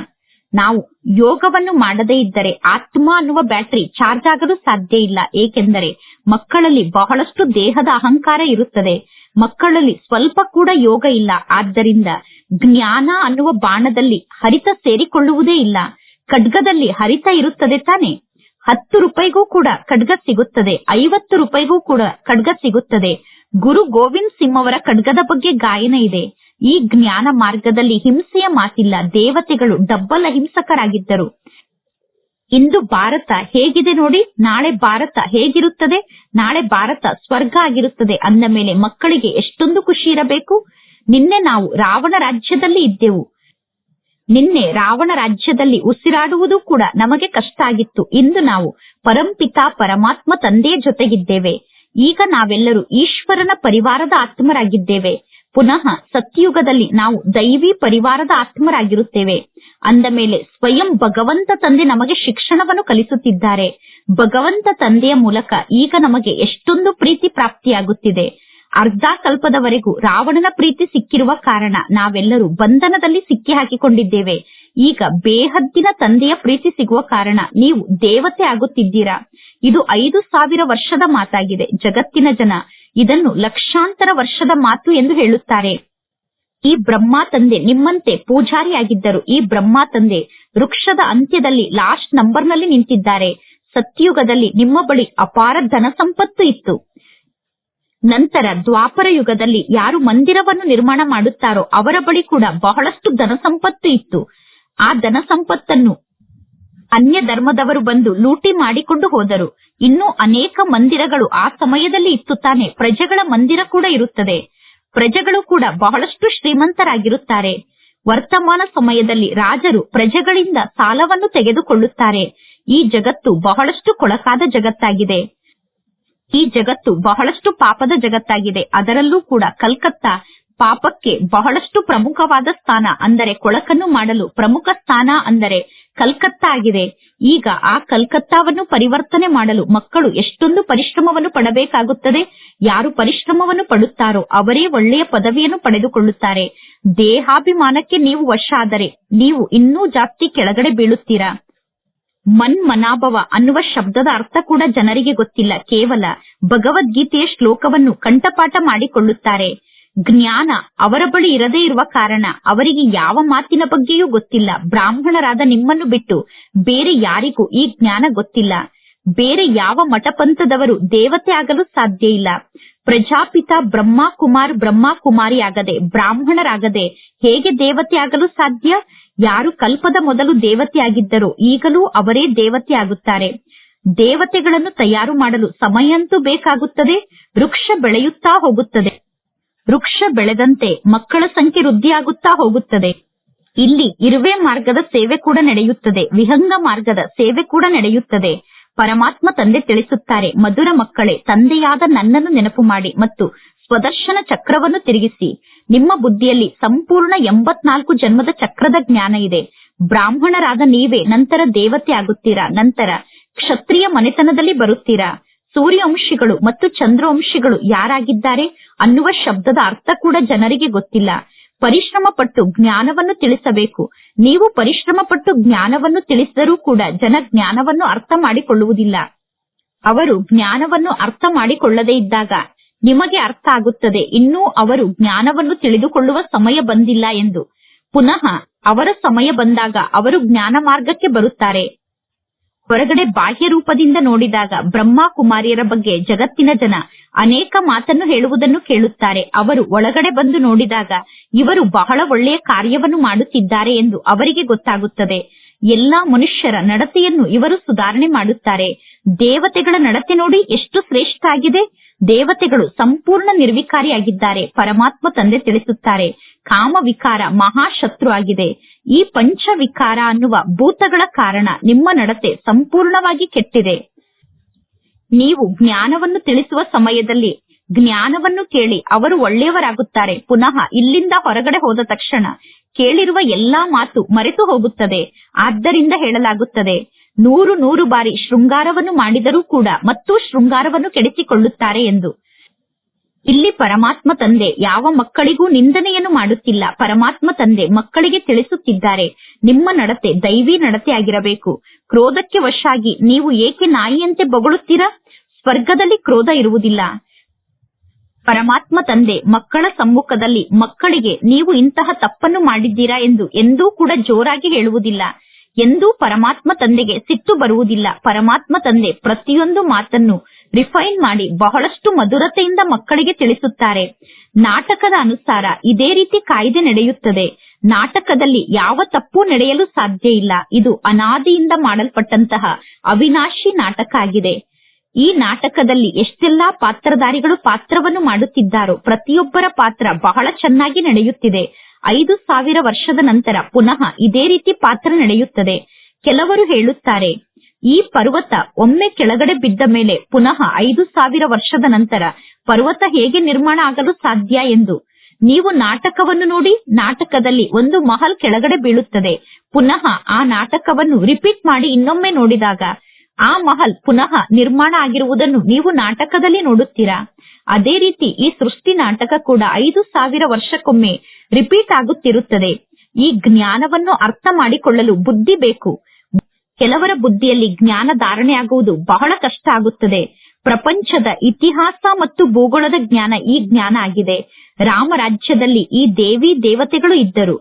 ನಾವು ಯೋಗವನ್ನು ಮಾಡದೇ ಇದ್ದರೆ ಆತ್ಮ ಅನ್ನುವ ಬ್ಯಾಟರಿ ಚಾರ್ಜ್ ಆಗಲು ಸಾಧ್ಯ ಇಲ್ಲ. ಏಕೆಂದರೆ ಮಕ್ಕಳಲ್ಲಿ ಬಹಳಷ್ಟು ದೇಹದ ಅಹಂಕಾರ ಇರುತ್ತದೆ. ಮಕ್ಕಳಲ್ಲಿ ಸ್ವಲ್ಪ ಕೂಡ ಯೋಗ ಇಲ್ಲ. ಆದ್ದರಿಂದ ಜ್ಞಾನ ಅನ್ನುವ ಬಾಣದಲ್ಲಿ ಹರಿತ ಸೇರಿಕೊಳ್ಳುವುದೇ ಇಲ್ಲ. ಖಡ್ಗದಲ್ಲಿ ಹರಿತ ಇರುತ್ತದೆ ತಾನೆ. ಹತ್ತು ರೂಪಾಯಿಗೂ ಕೂಡ ಖಡ್ಗ ಸಿಗುತ್ತದೆ. ಐವತ್ತು ರೂಪಾಯಿಗೂ ಕೂಡ ಖಡ್ಗ ಸಿಗುತ್ತದೆ. ಗುರು ಗೋವಿಂದ್ ಸಿಂಗ್ ಅವರ ಖಡ್ಗದ ಬಗ್ಗೆ ಗಾಯನ ಇದೆ. ಈ ಜ್ಞಾನ ಮಾರ್ಗದಲ್ಲಿ ಹಿಂಸೆಯ ಮಾತಿಲ್ಲ. ದೇವತೆಗಳು ಡಬ್ಬಲ್ ಅಹಿಂಸಕರಾಗಿದ್ದರು ಇಂದು ಭಾರತ ಹೇಗಿದೆ ನೋಡಿ? ನಾಳೆ ಭಾರತ ಹೇಗಿರುತ್ತದೆ? ನಾಳೆ ಭಾರತ ಸ್ವರ್ಗ ಆಗಿರುತ್ತದೆ ಅಂದ ಮೇಲೆ ಮಕ್ಕಳಿಗೆ ಎಷ್ಟೊಂದು ಖುಷಿ ಇರಬೇಕು? ನಿನ್ನೆ ನಾವು ರಾವಣ ರಾಜ್ಯದಲ್ಲಿ ಇದ್ದೆವು. ನಿನ್ನೆ ರಾವಣ ರಾಜ್ಯದಲ್ಲಿ ಉಸಿರಾಡುವುದು ಕೂಡ ನಮಗೆ ಕಷ್ಟ ಆಗಿತ್ತು. ಇಂದು ನಾವು ಪರಂಪಿತ ಪರಮಾತ್ಮ ತಂದೆಯ ಜೊತೆಗಿದ್ದೇವೆ. ಈಗ ನಾವೆಲ್ಲರೂ ಈಶ್ವರನ ಪರಿವಾರದ ಆತ್ಮರಾಗಿದ್ದೇವೆ. ಪುನಃ ಸತ್ಯುಗದಲ್ಲಿ ನಾವು ದೈವಿ ಪರಿವಾರದ ಆತ್ಮರಾಗಿರುತ್ತೇವೆ. ಅಂದ ಮೇಲೆ ಸ್ವಯಂ ಭಗವಂತ ತಂದೆ ನಮಗೆ ಶಿಕ್ಷಣವನ್ನು ಕಲಿಸುತ್ತಿದ್ದಾರೆ. ಭಗವಂತ ತಂದೆಯ ಮೂಲಕ ಈಗ ನಮಗೆ ಎಷ್ಟೊಂದು ಪ್ರೀತಿ ಪ್ರಾಪ್ತಿಯಾಗುತ್ತಿದೆ. ಅರ್ಧ ಕಲ್ಪದವರೆಗೂ ರಾವಣನ ಪ್ರೀತಿ ಸಿಕ್ಕಿರುವ ಕಾರಣ ನಾವೆಲ್ಲರೂ ಬಂಧನದಲ್ಲಿ ಸಿಕ್ಕಿ ಹಾಕಿಕೊಂಡಿದ್ದೇವೆ. ಈಗ ಬೇಹದ್ದಿನ ತಂದೆಯ ಪ್ರೀತಿ ಸಿಗುವ ಕಾರಣ ನೀವು ದೇವತೆ ಆಗುತ್ತಿದ್ದೀರಾ? ಇದು ಐದು ಸಾವಿರ ವರ್ಷದ ಮಾತಾಗಿದೆ ಜಗತ್ತಿನ ಜನ. ಇದನ್ನು ಲಕ್ಷಾಂತರ ವರ್ಷದ ಮಾತು ಎಂದು ಹೇಳುತ್ತಾರೆ. ಈ ಬ್ರಹ್ಮ ತಂದೆ ನಿಮ್ಮಂತೆ ಪೂಜಾರಿಯಾಗಿದ್ದರು. ಈ ಬ್ರಹ್ಮ ತಂದೆ ವೃಕ್ಷದ ಅಂತ್ಯದಲ್ಲಿ ಲಾಸ್ಟ್ ನಂಬರ್ನಲ್ಲಿ ನಿಂತಿದ್ದಾರೆ. ಸತ್ಯುಗದಲ್ಲಿ ನಿಮ್ಮ ಬಳಿ ಅಪಾರ ಧನ ಸಂಪತ್ತು ಇತ್ತು. ನಂತರ ದ್ವಾಪರ ಯುಗದಲ್ಲಿ ಯಾರು ಮಂದಿರವನ್ನು ನಿರ್ಮಾಣ ಮಾಡುತ್ತಾರೋ ಅವರ ಬಳಿ ಕೂಡ ಬಹಳಷ್ಟು ಧನ ಸಂಪತ್ತು ಇತ್ತು. ಆ ಧನ ಸಂಪತ್ತನ್ನು ಅನ್ಯ ಧರ್ಮದವರು ಬಂದು ಲೂಟಿ ಮಾಡಿಕೊಂಡು ಹೋದರು. ಇನ್ನೂ ಅನೇಕ ಮಂದಿರಗಳು ಆ ಸಮಯದಲ್ಲಿ ಇತ್ತು ತಾನೆ. ಪ್ರಜೆಗಳ ಮಂದಿರ ಕೂಡ ಇರುತ್ತದೆ. ಪ್ರಜೆಗಳು ಕೂಡ ಬಹಳಷ್ಟು ಶ್ರೀಮಂತರಾಗಿರುತ್ತಾರೆ. ವರ್ತಮಾನ ಸಮಯದಲ್ಲಿ ರಾಜರು ಪ್ರಜೆಗಳಿಂದ ಸಾಲವನ್ನು ತೆಗೆದುಕೊಳ್ಳುತ್ತಾರೆ. ಈ ಜಗತ್ತು ಬಹಳಷ್ಟು ಕೊಳಕಾದ ಜಗತ್ತಾಗಿದೆ. ಈ ಜಗತ್ತು ಬಹಳಷ್ಟು ಪಾಪದ ಜಗತ್ತಾಗಿದೆ. ಅದರಲ್ಲೂ ಕೂಡ ಕಲ್ಕತ್ತಾ ಪಾಪಕ್ಕೆ ಬಹಳಷ್ಟು ಪ್ರಮುಖವಾದ ಸ್ಥಾನ, ಅಂದರೆ ಕೊಳಕನ್ನು ಮಾಡಲು ಪ್ರಮುಖ ಸ್ಥಾನ ಅಂದರೆ ಕಲ್ಕತ್ತಾ ಆಗಿದೆ. ಈಗ ಆ ಕಲ್ಕತ್ತಾವನ್ನು ಪರಿವರ್ತನೆ ಮಾಡಲು ಮಕ್ಕಳು ಎಷ್ಟೊಂದು ಪರಿಶ್ರಮವನ್ನು ಪಡಬೇಕಾಗುತ್ತದೆ, ಯಾರು ಪರಿಶ್ರಮವನ್ನು ಪಡುತ್ತಾರೋ ಅವರೇ ಒಳ್ಳೆಯ ಪದವಿಯನ್ನು ಪಡೆದುಕೊಳ್ಳುತ್ತಾರೆ. ದೇಹಾಭಿಮಾನಕ್ಕೆ ನೀವು ವಶ ಆದರೆ ನೀವು ಇನ್ನೂ ಜಾಸ್ತಿ ಕೆಳಗಡೆ ಬೀಳುತ್ತೀರಾ? ಮನ್ ಮನಾಭವ ಅನ್ನುವ ಶಬ್ದದ ಅರ್ಥ ಕೂಡ ಜನರಿಗೆ ಗೊತ್ತಿಲ್ಲ. ಕೇವಲ ಭಗವದ್ಗೀತೆಯ ಶ್ಲೋಕವನ್ನು ಕಂಠಪಾಠ ಮಾಡಿಕೊಳ್ಳುತ್ತಾರೆ. ಜ್ಞಾನ ಅವರ ಬಳಿ ಇರದೇ ಇರುವ ಕಾರಣ ಅವರಿಗೆ ಯಾವ ಮಾತಿನ ಬಗ್ಗೆಯೂ ಗೊತ್ತಿಲ್ಲ. ಬ್ರಾಹ್ಮಣರಾದ ನಿಮ್ಮನ್ನು ಬಿಟ್ಟು ಬೇರೆ ಯಾರಿಗೂ ಈ ಜ್ಞಾನ ಗೊತ್ತಿಲ್ಲ. ಬೇರೆ ಯಾವ ಮಠಪಂಥದವರು ದೇವತೆ ಆಗಲು ಸಾಧ್ಯ ಇಲ್ಲ. ಪ್ರಜಾಪಿತ ಬ್ರಹ್ಮ ಕುಮಾರ್ ಬ್ರಹ್ಮ ಕುಮಾರಿ ಆಗದೆ ಬ್ರಾಹ್ಮಣರಾಗದೆ ಹೇಗೆ ದೇವತೆ ಆಗಲು ಸಾಧ್ಯ? ಯಾರು ಕಲ್ಪದ ಮೊದಲು ದೇವತೆಯಾಗಿದ್ದರೋ ಈಗಲೂ ಅವರೇ ದೇವತೆ ಆಗುತ್ತಾರೆ ದೇವತೆಗಳನ್ನು ತಯಾರು ಮಾಡಲು ಸಮಯಂತೂ ಬೇಕಾಗುತ್ತದೆ, ವೃಕ್ಷ ಬೆಳೆಯುತ್ತಾ ಹೋಗುತ್ತದೆ. ವೃಕ್ಷ ಬೆಳೆದಂತೆ ಮಕ್ಕಳ ಸಂಖ್ಯೆ ವೃದ್ಧಿಯಾಗುತ್ತಾ ಹೋಗುತ್ತದೆ. ಇಲ್ಲಿ ಇರುವೆ ಮಾರ್ಗದ ಸೇವೆ ಕೂಡ ನಡೆಯುತ್ತದೆ, ವಿಹಂಗ ಮಾರ್ಗದ ಸೇವೆ ಕೂಡ ನಡೆಯುತ್ತದೆ. ಪರಮಾತ್ಮ ತಂದೆ ತಿಳಿಸುತ್ತಾರೆ, ಮಧುರ ಮಕ್ಕಳೇ, ತಂದೆಯಾದ ನನ್ನನ್ನು ನೆನಪು ಮಾಡಿ ಮತ್ತು ಸ್ವದರ್ಶನ ಚಕ್ರವನ್ನು ತಿರುಗಿಸಿ. ನಿಮ್ಮ ಬುದ್ಧಿಯಲ್ಲಿ ಸಂಪೂರ್ಣ ಎಂಬತ್ನಾಲ್ಕು ಜನ್ಮದ ಚಕ್ರದ ಜ್ಞಾನ ಇದೆ. ಬ್ರಾಹ್ಮಣರಾದ ನೀವೇ ನಂತರ ದೇವತೆ ಆಗುತ್ತೀರಾ? ನಂತರ ಕ್ಷತ್ರಿಯ ಮನೆತನದಲ್ಲಿ ಬರುತ್ತೀರಾ? ಸೂರ್ಯವಂಶಿಗಳು ಮತ್ತು ಚಂದ್ರವಂಶಿಗಳು ಯಾರಾಗಿದ್ದಾರೆ ಅನ್ನುವ ಶಬ್ದದ ಅರ್ಥ ಕೂಡ ಜನರಿಗೆ ಗೊತ್ತಿಲ್ಲ. ಪರಿಶ್ರಮ ಪಟ್ಟು ಜ್ಞಾನವನ್ನು ತಿಳಿಸಬೇಕು. ನೀವು ಪರಿಶ್ರಮ ಪಟ್ಟು ಜ್ಞಾನವನ್ನು ತಿಳಿಸಿದರೂ ಕೂಡ ಜನ ಜ್ಞಾನವನ್ನು ಅರ್ಥ ಮಾಡಿಕೊಳ್ಳುವುದಿಲ್ಲ. ಅವರು ಜ್ಞಾನವನ್ನು ಅರ್ಥ ಮಾಡಿಕೊಳ್ಳದೇ ಇದ್ದಾಗ ನಿಮಗೆ ಅರ್ಥ ಆಗುತ್ತದೆ. ಇನ್ನೂ ಅವರು ಜ್ಞಾನವನ್ನು ತಿಳಿದುಕೊಳ್ಳುವ ಸಮಯ ಬಂದಿಲ್ಲ ಎಂದು. ಪುನಃ ಅವರ ಸಮಯ ಬಂದಾಗ ಅವರು ಜ್ಞಾನ ಮಾರ್ಗಕ್ಕೆ ಬರುತ್ತಾರೆ. ಹೊರಗಡೆ ಬಾಹ್ಯ ರೂಪದಿಂದ ನೋಡಿದಾಗ ಬ್ರಹ್ಮ ಕುಮಾರಿಯರ ಬಗ್ಗೆ ಜಗತ್ತಿನ ಜನ ಅನೇಕ ಮಾತನ್ನು ಹೇಳುವುದನ್ನು ಕೇಳುತ್ತಾರೆ. ಅವರು ಒಳಗಡೆ ಬಂದು ನೋಡಿದಾಗ ಇವರು ಬಹಳ ಒಳ್ಳೆಯ ಕಾರ್ಯವನ್ನು ಮಾಡುತ್ತಿದ್ದಾರೆ ಎಂದು ಅವರಿಗೆ ಗೊತ್ತಾಗುತ್ತದೆ. ಎಲ್ಲಾ ಮನುಷ್ಯರ ನಡತೆಯನ್ನು ಇವರು ಸುಧಾರಣೆ ಮಾಡುತ್ತಾರೆ. ದೇವತೆಗಳ ನಡತೆ ನೋಡಿ ಎಷ್ಟು ಶ್ರೇಷ್ಠ ಆಗಿದೆ ದೇವತೆಗಳು ಸಂಪೂರ್ಣ ನಿರ್ವಿಕಾರಿಯಾಗಿದ್ದಾರೆ. ಪರಮಾತ್ಮ ತಂದೆ ತಿಳಿಸುತ್ತಾರೆ. ಕಾಮ ವಿಕಾರ ಮಹಾಶತ್ರು ಆಗಿದೆ. ಈ ಪಂಚ ವಿಕಾರ ಅನ್ನುವ ಭೂತಗಳ ಕಾರಣ ನಿಮ್ಮ ನಡತೆ ಸಂಪೂರ್ಣವಾಗಿ ಕೆಟ್ಟಿದೆ. ನೀವು ಜ್ಞಾನವನ್ನು ತಿಳಿಸುವ ಸಮಯದಲ್ಲಿ ಜ್ಞಾನವನ್ನು ಕೇಳಿ ಅವರು ಒಳ್ಳೆಯವರಾಗುತ್ತಾರೆ. ಪುನಃ ಇಲ್ಲಿಂದ ಹೊರಗಡೆ ಹೋದ ತಕ್ಷಣ ಕೇಳಿರುವ ಎಲ್ಲಾ ಮಾತು ಮರೆತು ಹೋಗುತ್ತದೆ. ಆದ್ದರಿಂದ ಹೇಳಲಾಗುತ್ತದೆ. ನೂರು ನೂರು ಬಾರಿ ಶೃಂಗಾರವನ್ನು ಮಾಡಿದರೂ ಕೂಡ ಮತ್ತೂ ಶೃಂಗಾರವನ್ನು ಕೆಡಿಸಿಕೊಳ್ಳುತ್ತಾರೆ ಎಂದು. ಇಲ್ಲಿ ಪರಮಾತ್ಮ ತಂದೆ, ಯಾವ ಮಕ್ಕಳಿಗೂ ನಿಂದನೆಯನ್ನು ಮಾಡುತ್ತಿಲ್ಲ. ಪರಮಾತ್ಮ ತಂದೆ ಮಕ್ಕಳಿಗೆ ತಿಳಿಸುತ್ತಿದ್ದಾರೆ, ನಿಮ್ಮ ನಡತೆ ದೈವಿ ನಡತೆಯಾಗಿರಬೇಕು. ಕ್ರೋಧಕ್ಕೆ ವಶಾಗಿ ನೀವು ಏಕೆ ನಾಯಿಯಂತೆ ಬೊಗಳುತ್ತೀರಾ? ಸ್ವರ್ಗದಲ್ಲಿ ಕ್ರೋಧ ಇರುವುದಿಲ್ಲ. ಪರಮಾತ್ಮ ತಂದೆ, ಮಕ್ಕಳ ಸಮ್ಮುಖದಲ್ಲಿ ಮಕ್ಕಳಿಗೆ ನೀವು ಇಂತಹ ತಪ್ಪನ್ನು ಮಾಡಿದ್ದೀರಾ ಎಂದು ಎಂದೂ ಕೂಡ ಜೋರಾಗಿ ಹೇಳುವುದಿಲ್ಲ. ಎಂದೂ ಪರಮಾತ್ಮ ತಂದೆಗೆ ಸಿಟ್ಟು ಬರುವುದಿಲ್ಲ. ಪರಮಾತ್ಮ ತಂದೆ ಪ್ರತಿಯೊಂದು ಮಾತನ್ನು ರಿಫೈನ್ ಮಾಡಿ ಬಹಳಷ್ಟು ಮಧುರತೆಯಿಂದ ಮಕ್ಕಳಿಗೆ ತಿಳಿಸುತ್ತಾರೆ. ನಾಟಕದ ಅನುಸಾರ ಇದೇ ರೀತಿ ಕಾಯ್ದೆ ನಡೆಯುತ್ತದೆ. ನಾಟಕದಲ್ಲಿ ಯಾವ ತಪ್ಪು ನಡೆಯಲು ಸಾಧ್ಯ ಇಲ್ಲ. ಇದು ಅನಾದಿಯಿಂದ ಮಾಡಲ್ಪಟ್ಟಂತಹ ಅವಿನಾಶಿ ನಾಟಕ ಆಗಿದೆ. ಈ ನಾಟಕದಲ್ಲಿ ಎಷ್ಟೆಲ್ಲಾ ಪಾತ್ರಧಾರಿಗಳು ಪಾತ್ರವನ್ನು ಮಾಡುತ್ತಿದ್ದಾರೋ ಪ್ರತಿಯೊಬ್ಬರ ಪಾತ್ರ ಬಹಳ ಚೆನ್ನಾಗಿ ನಡೆಯುತ್ತಿದೆ. ಐದು ಸಾವಿರ ವರ್ಷದ ನಂತರ ಪುನಃ ಇದೇ ರೀತಿ ಪಾತ್ರ ನಡೆಯುತ್ತದೆ. ಕೆಲವರು ಹೇಳುತ್ತಾರೆ, ಈ ಪರ್ವತ ಒಮ್ಮೆ ಕೆಳಗಡೆ ಬಿದ್ದ ಮೇಲೆ ಪುನಃ ಐದು ಸಾವಿರ ವರ್ಷದ ನಂತರ ಪರ್ವತ ಹೇಗೆ ನಿರ್ಮಾಣ ಆಗಲು ಸಾಧ್ಯ ಎಂದು ನೀವು ನಾಟಕವನ್ನು ನೋಡಿ, ನಾಟಕದಲ್ಲಿ ಒಂದು ಮಹಲ್ ಕೆಳಗಡೆ ಬೀಳುತ್ತದೆ. ಪುನಃ ಆ ನಾಟಕವನ್ನು ರಿಪೀಟ್ ಮಾಡಿ ಇನ್ನೊಮ್ಮೆ ನೋಡಿದಾಗ ಆ ಮಹಲ್ ಪುನಃ ನಿರ್ಮಾಣ ಆಗಿರುವುದನ್ನು ನೀವು ನಾಟಕದಲ್ಲಿ ನೋಡುತ್ತೀರಾ? ಅದೇ ರೀತಿ ಈ ಸೃಷ್ಟಿ ನಾಟಕ ಕೂಡ ಐದು ಸಾವಿರ ವರ್ಷಕ್ಕೊಮ್ಮೆ ರಿಪೀಟ್ ಆಗುತ್ತಿರುತ್ತದೆ. ಈ ಜ್ಞಾನವನ್ನು ಅರ್ಥ ಮಾಡಿಕೊಳ್ಳಲು ಬುದ್ಧಿ ಬೇಕು. ಕೆಲವರ ಬುದ್ಧಿಯಲ್ಲಿ ಜ್ಞಾನ ಧಾರಣೆಯಾಗುವುದು ಬಹಳ ಕಷ್ಟ ಆಗುತ್ತದೆ. ಪ್ರಪಂಚದ ಇತಿಹಾಸ ಮತ್ತು ಭೂಗೋಳದ ಜ್ಞಾನ ಈ ಜ್ಞಾನ ಆಗಿದೆ. ರಾಮರಾಜ್ಯದಲ್ಲಿ ಈ ದೇವಿ ದೇವತೆಗಳು ಇದ್ದರು.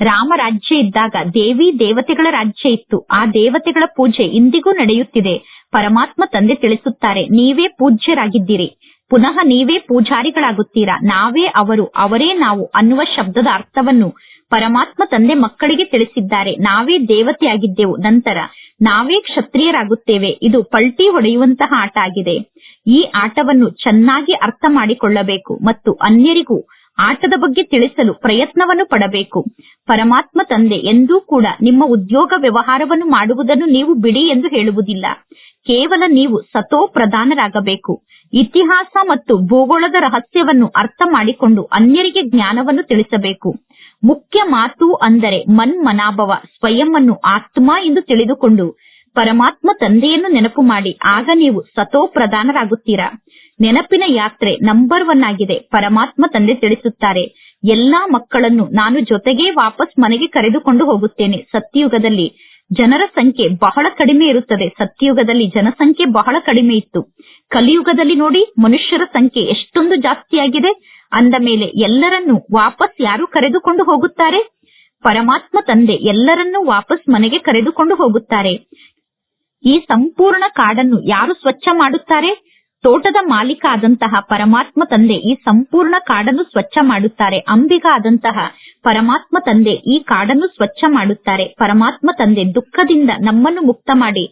ರಾಮರಾಜ್ಯ ಇದ್ದಾಗ ದೇವಿ ದೇವತೆಗಳ ರಾಜ್ಯ ಇತ್ತು. ಆ ದೇವತೆಗಳ ಪೂಜೆ ಇಂದಿಗೂ ನಡೆಯುತ್ತಿದೆ. ಪರಮಾತ್ಮ ತಂದೆ ತಿಳಿಸುತ್ತಾರೆ, ನೀವೇ ಪೂಜ್ಯರಾಗಿದ್ದೀರಿ. ಪುನಃ ನೀವೇ ಪೂಜಾರಿಗಳಾಗುತ್ತೀರಾ? ನಾವೇ ಅವರು, ಅವರೇ ನಾವು ಅನ್ನುವ ಶಬ್ದದ ಅರ್ಥವನ್ನು ಪರಮಾತ್ಮ ತಂದೆ ಮಕ್ಕಳಿಗೆ ತಿಳಿಸಿದ್ದಾರೆ. ನಾವೇ ದೇವತೆಯಾಗಿದ್ದೆವು. ನಂತರ ನಾವೇ ಕ್ಷತ್ರಿಯರಾಗುತ್ತೇವೆ. ಇದು ಪಲ್ಟಿ ಹೊಡೆಯುವಂತಹ ಆಟ ಆಗಿದೆ. ಈ ಆಟವನ್ನು ಚೆನ್ನಾಗಿ ಅರ್ಥ ಮಾಡಿಕೊಳ್ಳಬೇಕು ಮತ್ತು ಅನ್ಯರಿಗೂ ಆಟದ ಬಗ್ಗೆ ತಿಳಿಸಲು ಪ್ರಯತ್ನವನ್ನು ಪಡಬೇಕು. ಪರಮಾತ್ಮ ತಂದೆ ಎಂದೂ ಕೂಡ ನಿಮ್ಮ ಉದ್ಯೋಗ ವ್ಯವಹಾರವನ್ನು ಮಾಡುವುದನ್ನು ನೀವು ಬಿಡಿ ಎಂದು ಹೇಳುವುದಿಲ್ಲ. ಕೇವಲ ನೀವು ಸತೋ ಪ್ರಧಾನರಾಗಬೇಕು ಇತಿಹಾಸ ಮತ್ತು ಭೂಗೋಳದ ರಹಸ್ಯವನ್ನು ಅರ್ಥ ಮಾಡಿಕೊಂಡು ಅನ್ಯರಿಗೆ ಜ್ಞಾನವನ್ನು ತಿಳಿಸಬೇಕು. ಮುಖ್ಯ ಮಾತು ಅಂದರೆ ಮನ್ ಮನಾಭವ ಸ್ವಯಂ ಅನ್ನು ಆತ್ಮ ಎಂದು ತಿಳಿದುಕೊಂಡು ಪರಮಾತ್ಮ ತಂದೆಯನ್ನು ನೆನಪು ಮಾಡಿ, ಆಗ ನೀವು ಸತೋ ಪ್ರಧಾನರಾಗುತ್ತೀರಾ ನೆನಪಿನ ಯಾತ್ರೆ ನಂಬರ್ ಒನ್ ಆಗಿದೆ, ಪರಮಾತ್ಮ ತಂದೆ ತಿಳಿಸುತ್ತಾರೆ. ಎಲ್ಲಾ ಮಕ್ಕಳನ್ನು ನಾನು ಜೊತೆಗೆ ವಾಪಸ್ ಮನೆಗೆ ಕರೆದುಕೊಂಡು ಹೋಗುತ್ತೇನೆ ಸತ್ಯಯುಗದಲ್ಲಿ ಜನರ ಸಂಖ್ಯೆ ಬಹಳ ಕಡಿಮೆ ಇರುತ್ತದೆ. ಸತ್ಯಯುಗದಲ್ಲಿ ಜನಸಂಖ್ಯೆ ಬಹಳ ಕಡಿಮೆ ಇತ್ತು. ಕಲಿಯುಗದಲ್ಲಿ ನೋಡಿ ಮನುಷ್ಯರ ಸಂಖ್ಯೆ ಎಷ್ಟೊಂದು ಜಾಸ್ತಿಯಾಗಿದೆ ಅಂದ ಮೇಲೆ ಎಲ್ಲರನ್ನೂ ವಾಪಸ್ ಯಾರು ಕರೆದುಕೊಂಡು ಹೋಗುತ್ತಾರೆ? ಪರಮಾತ್ಮ ತಂದೆ ಎಲ್ಲರನ್ನೂ ವಾಪಸ್ ಮನೆಗೆ ಕರೆದುಕೊಂಡು ಹೋಗುತ್ತಾರೆ. ಈ ಸಂಪೂರ್ಣ ಕಾಡನ್ನು ಯಾರು ಸ್ವಚ್ಛ ಮಾಡುತ್ತಾರೆ? ತೋಟದ ಮಾಲೀಕ ಆದಂತಹ ಪರಮಾತ್ಮ ತಂದೆ ಈ ಸಂಪೂರ್ಣ ಕಾಡನ್ನು ಸ್ವಚ್ಛ ಮಾಡುತ್ತಾರೆ. ಅಂಬಿಗ ಆದಂತಹ ಪರಮಾತ್ಮ ತಂದೆ ಈ ಕಾಡನ್ನು ಸ್ವಚ್ಛ ಮಾಡುತ್ತಾರೆ. ಪರಮಾತ್ಮ ತಂದೆ ದುಃಖದಿಂದ ನಮ್ಮನ್ನು ಮುಕ್ತ ಮಾಡಿ.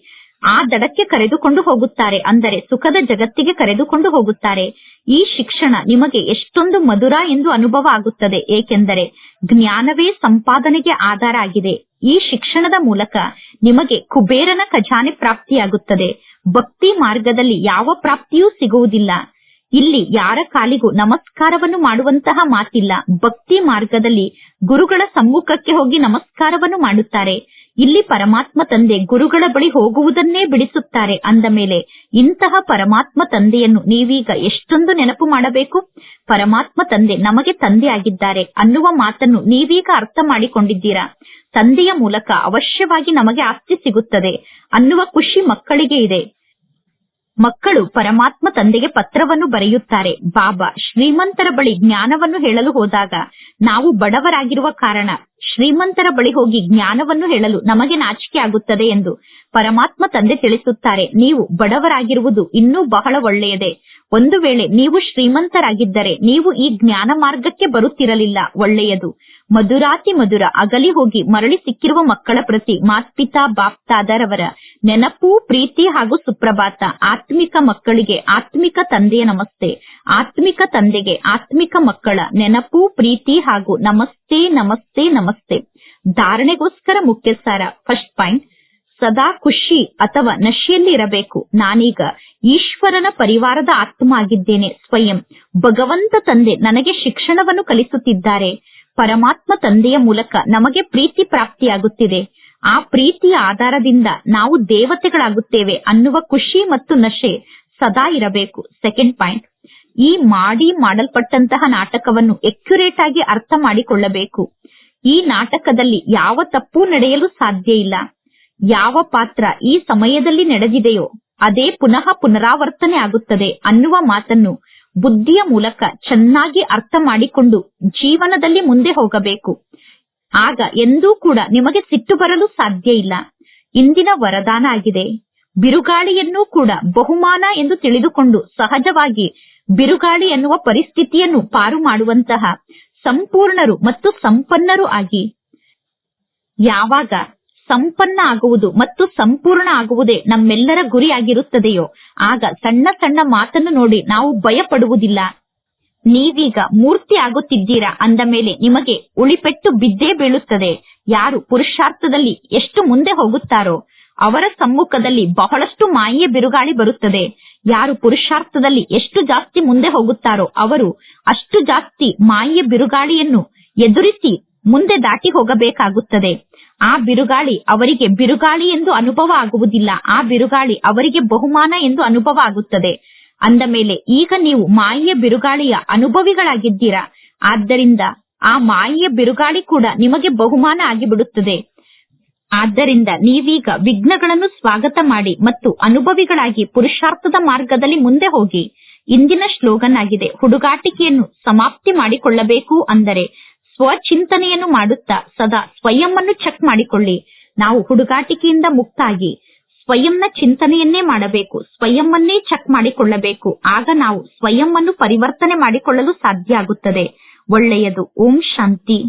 ಆ ದಡಕ್ಕೆ ಕರೆದುಕೊಂಡು ಹೋಗುತ್ತಾರೆ. ಅಂದರೆ ಸುಖದ ಜಗತ್ತಿಗೆ ಕರೆದುಕೊಂಡು ಹೋಗುತ್ತಾರೆ. ಈ ಶಿಕ್ಷಣ ನಿಮಗೆ ಎಷ್ಟೊಂದು ಮಧುರ ಎಂದು ಅನುಭವ ಆಗುತ್ತದೆ. ಏಕೆಂದರೆ ಜ್ಞಾನವೇ ಸಂಪಾದನೆಗೆ ಆಧಾರ ಆಗಿದೆ. ಈ ಶಿಕ್ಷಣದ ಮೂಲಕ ನಿಮಗೆ ಕುಬೇರನ ಖಜಾನೆ ಪ್ರಾಪ್ತಿಯಾಗುತ್ತದೆ. ಭಕ್ತಿ ಮಾರ್ಗದಲ್ಲಿ ಯಾವ ಪ್ರಾಪ್ತಿಯೂ ಸಿಗುವುದಿಲ್ಲ. ಇಲ್ಲಿ ಯಾರ ಕಾಲಿಗೂ ನಮಸ್ಕಾರವನ್ನು ಮಾಡುವಂತಹ ಮಾತಿಲ್ಲ. ಭಕ್ತಿ ಮಾರ್ಗದಲ್ಲಿ ಗುರುಗಳ ಸಮ್ಮುಖಕ್ಕೆ ಹೋಗಿ ನಮಸ್ಕಾರವನ್ನು ಮಾಡುತ್ತಾರೆ. ಇಲ್ಲಿ ಪರಮಾತ್ಮ ತಂದೆ ಗುರುಗಳ ಬಳಿ ಹೋಗುವುದನ್ನೇ ಬಿಡಿಸುತ್ತಾರೆ. ಅಂದ ಮೇಲೆ, ಇಂತಹ ಪರಮಾತ್ಮ ತಂದೆಯನ್ನು ನೀವೀಗ ಎಷ್ಟೊಂದು ನೆನಪು ಮಾಡಬೇಕು? ಪರಮಾತ್ಮ ತಂದೆ ನಮಗೆ ತಂದೆ ಆಗಿದ್ದಾರೆ ಅನ್ನುವ ಮಾತನ್ನು ನೀವೀಗ ಅರ್ಥ ಮಾಡಿಕೊಂಡಿದ್ದೀರಾ? ತಂದೆಯ ಮೂಲಕ ಅವಶ್ಯವಾಗಿ ನಮಗೆ ಆಸ್ತಿ ಸಿಗುತ್ತದೆ ಅನ್ನುವ ಖುಷಿ ಮಕ್ಕಳಿಗೆ ಇದೆ. ಮಕ್ಕಳು ಪರಮಾತ್ಮ ತಂದೆಗೆ ಪತ್ರವನ್ನು ಬರೆಯುತ್ತಾರೆ. ಬಾಬಾ, ಶ್ರೀಮಂತರ ಬಳಿ ಜ್ಞಾನವನ್ನು ಹೇಳಲು ಹೋದಾಗ ನಾವು ಬಡವರಾಗಿರುವ ಕಾರಣ ಶ್ರೀಮಂತರ ಬಳಿ ಹೋಗಿ ಜ್ಞಾನವನ್ನು ಹೇಳಲು ನಮಗೆ ನಾಚಿಕೆ ಆಗುತ್ತದೆ ಎಂದು ಪರಮಾತ್ಮ ತಂದೆ ತಿಳಿಸುತ್ತಾರೆ. ನೀವು ಬಡವರಾಗಿರುವುದು ಇನ್ನೂ ಬಹಳ ಒಳ್ಳೆಯದೇ. ಒಂದು ವೇಳೆ ನೀವು ಶ್ರೀಮಂತರಾಗಿದ್ದರೆ ನೀವು ಈ ಜ್ಞಾನ ಮಾರ್ಗಕ್ಕೆ ಬರುತ್ತಿರಲಿಲ್ಲ. ಒಳ್ಳೆಯದು. ಮಧುರಾತಿ ಮಧುರ ಅಗಲಿ ಹೋಗಿ ಮರಳಿ ಸಿಕ್ಕಿರುವ ಮಕ್ಕಳ ಪ್ರತಿ ಮಾತ್ಪಿತಾ ಬಾಪ್ತಾದರವರ ನೆನಪು, ಪ್ರೀತಿ ಹಾಗೂ ಸುಪ್ರಭಾತ. ಆತ್ಮಿಕ ಮಕ್ಕಳಿಗೆ ಆತ್ಮಿಕ ತಂದೆಯ ನಮಸ್ತೆ. ಆತ್ಮಿಕ ತಂದೆಗೆ ಆತ್ಮಿಕ ಮಕ್ಕಳ ನೆನಪು, ಪ್ರೀತಿ ಹಾಗೂ ನಮಸ್ತೆ ನಮಸ್ತೆ ನಮಸ್ತೆ. ಧಾರಣೆಗೋಸ್ಕರ ಮುಖ್ಯ ಫಸ್ಟ್ ಪಾಯಿಂಟ್ ಸದಾ ಖುಷಿ ಅಥವಾ ನಶೆಯಲ್ಲಿ ಇರಬೇಕು ನಾನೀಗ ಈಶ್ವರನ ಪರಿವಾರದ ಆತ್ಮ ಆಗಿದ್ದೇನೆ ಸ್ವಯಂ. ಭಗವಂತ ತಂದೆ ನನಗೆ ಶಿಕ್ಷಣವನ್ನು ಕಲಿಸುತ್ತಿದ್ದಾರೆ. ಪರಮಾತ್ಮ ತಂದೆಯ ಮೂಲಕ ನಮಗೆ ಪ್ರೀತಿ ಪ್ರಾಪ್ತಿಯಾಗುತ್ತಿದೆ. ಆ ಪ್ರೀತಿಯ ಆಧಾರದಿಂದ ನಾವು ದೇವತೆಗಳಾಗುತ್ತೇವೆ ಅನ್ನುವ ಖುಷಿ ಮತ್ತು ನಶೆ ಸದಾ ಇರಬೇಕು. ಸೆಕೆಂಡ್ ಪಾಯಿಂಟ್ ಈ ಮಾಡಿ ಮಾಡಲ್ಪಟ್ಟಂತಹ ನಾಟಕವನ್ನು ಎಕ್ಯುರೇಟ್ ಆಗಿ ಅರ್ಥ ಮಾಡಿಕೊಳ್ಳಬೇಕು. ಈ ನಾಟಕದಲ್ಲಿ ಯಾವ ತಪ್ಪು ನಡೆಯಲು ಸಾಧ್ಯ ಇಲ್ಲ. ಯಾವ ಪಾತ್ರ ಈ ಸಮಯದಲ್ಲಿ ನಡೆದಿದೆಯೋ, ಅದೇ ಪುನಃ ಪುನರಾವರ್ತನೆ ಆಗುತ್ತದೆ ಅನ್ನುವ ಮಾತನ್ನು ಬುದ್ಧಿಯ ಮೂಲಕ ಚೆನ್ನಾಗಿ ಅರ್ಥ ಮಾಡಿಕೊಂಡು ಜೀವನದಲ್ಲಿ ಮುಂದೆ ಹೋಗಬೇಕು. ಆಗ ಎಂದೂ ಕೂಡ ನಿಮಗೆ ಸಿಟ್ಟು ಬರಲು ಸಾಧ್ಯ ಇಲ್ಲ. ಇಂದಿನ ವರದಾನ ಆಗಿದೆ. ಬಿರುಗಾಳಿಯನ್ನೂ ಕೂಡ ಬಹುಮಾನ ಎಂದು ತಿಳಿದುಕೊಂಡು ಸಹಜವಾಗಿ ಬಿರುಗಾಳಿ ಎನ್ನುವ ಪರಿಸ್ಥಿತಿಯನ್ನು ಪಾರು ಮಾಡುವಂತಹ ಸಂಪೂರ್ಣರು ಮತ್ತು ಸಂಪನ್ನರು ಆಗಿ. ಯಾವಾಗ ಸಂಪನ್ನ ಆಗುವುದು ಮತ್ತು ಸಂಪೂರ್ಣ ಆಗುವುದೇ ನಮ್ಮೆಲ್ಲರ ಗುರಿಯಾಗಿರುತ್ತದೆಯೋ? ಆಗ ಸಣ್ಣ ಸಣ್ಣ ಮಾತನ್ನು ನೋಡಿ ನಾವು ಭಯ ಪಡುವುದಿಲ್ಲ ನೀವೀಗ ಮೂರ್ತಿ ಆಗುತ್ತಿದ್ದೀರಾ? ಅಂದ ಮೇಲೆ ನಿಮಗೆ ಉಳಿಪೆಟ್ಟು ಬಿದ್ದೇ ಬೀಳುತ್ತದೆ. ಯಾರು ಪುರುಷಾರ್ಥದಲ್ಲಿ ಎಷ್ಟು ಮುಂದೆ ಹೋಗುತ್ತಾರೋ, ಅವರ ಸಮ್ಮುಖದಲ್ಲಿ ಬಹಳಷ್ಟು ಮಾಯೆಯ ಬಿರುಗಾಳಿ ಬರುತ್ತದೆ. ಯಾರು ಪುರುಷಾರ್ಥದಲ್ಲಿ ಎಷ್ಟು ಜಾಸ್ತಿ ಮುಂದೆ ಹೋಗುತ್ತಾರೋ, ಅವರು ಅಷ್ಟು ಜಾಸ್ತಿ ಮಾಯೆಯ ಬಿರುಗಾಳಿಯನ್ನು ಎದುರಿಸಿ ಮುಂದೆ ದಾಟಿ ಹೋಗಬೇಕಾಗುತ್ತದೆ. ಆ ಬಿರುಗಾಳಿ ಅವರಿಗೆ ಬಿರುಗಾಳಿ ಎಂದು ಅನುಭವ ಆಗುವುದಿಲ್ಲ. ಆ ಬಿರುಗಾಳಿ ಅವರಿಗೆ ಬಹುಮಾನ ಎಂದು ಅನುಭವ ಆಗುತ್ತದೆ. ಅಂದ ಮೇಲೆ, ಈಗ ನೀವು ಮಾಯೆಯ ಬಿರುಗಾಳಿಯ ಅನುಭವಿಗಳಾಗಿದ್ದೀರಾ? ಆದ್ದರಿಂದ ಆ ಮಾಯೆಯ ಬಿರುಗಾಳಿ ಕೂಡ ನಿಮಗೆ ಬಹುಮಾನ ಆಗಿಬಿಡುತ್ತದೆ. ಆದ್ದರಿಂದ ನೀವೀಗ ವಿಘ್ನಗಳನ್ನು ಸ್ವಾಗತ ಮಾಡಿ ಮತ್ತು ಅನುಭವಿಗಳಾಗಿ ಪುರುಷಾರ್ಥದ ಮಾರ್ಗದಲ್ಲಿ ಮುಂದೆ ಹೋಗಿ. ಇಂದಿನ ಶ್ಲೋಗನ್ ಆಗಿದೆ ಹುಡುಗಾಟಿಕೆಯನ್ನು ಸಮಾಪ್ತಿ ಮಾಡಿಕೊಳ್ಳಬೇಕು ಅಂದರೆ ಸ್ವಚಿಂತನೆಯನ್ನು ಮಾಡುತ್ತಾ ಸದಾ ಸ್ವಯಂವನ್ನು ಚೆಕ್ ಮಾಡಿಕೊಳ್ಳಿ. ನಾವು ಹುಡುಗಾಟಿಕೆಯಿಂದ ಮುಕ್ತಾಗಿ ಸ್ವಯಂನ ಚಿಂತನೆಯನ್ನೇ ಮಾಡಬೇಕು. ಸ್ವಯಂವನ್ನೇ ಚೆಕ್ ಮಾಡಿಕೊಳ್ಳಬೇಕು. ಆಗ ನಾವು ಸ್ವಯಂವನ್ನು ಪರಿವರ್ತನೆ ಮಾಡಿಕೊಳ್ಳಲು ಸಾಧ್ಯ ಆಗುತ್ತದೆ. ಒಳ್ಳೆಯದು. ಓಂ ಶಾಂತಿ.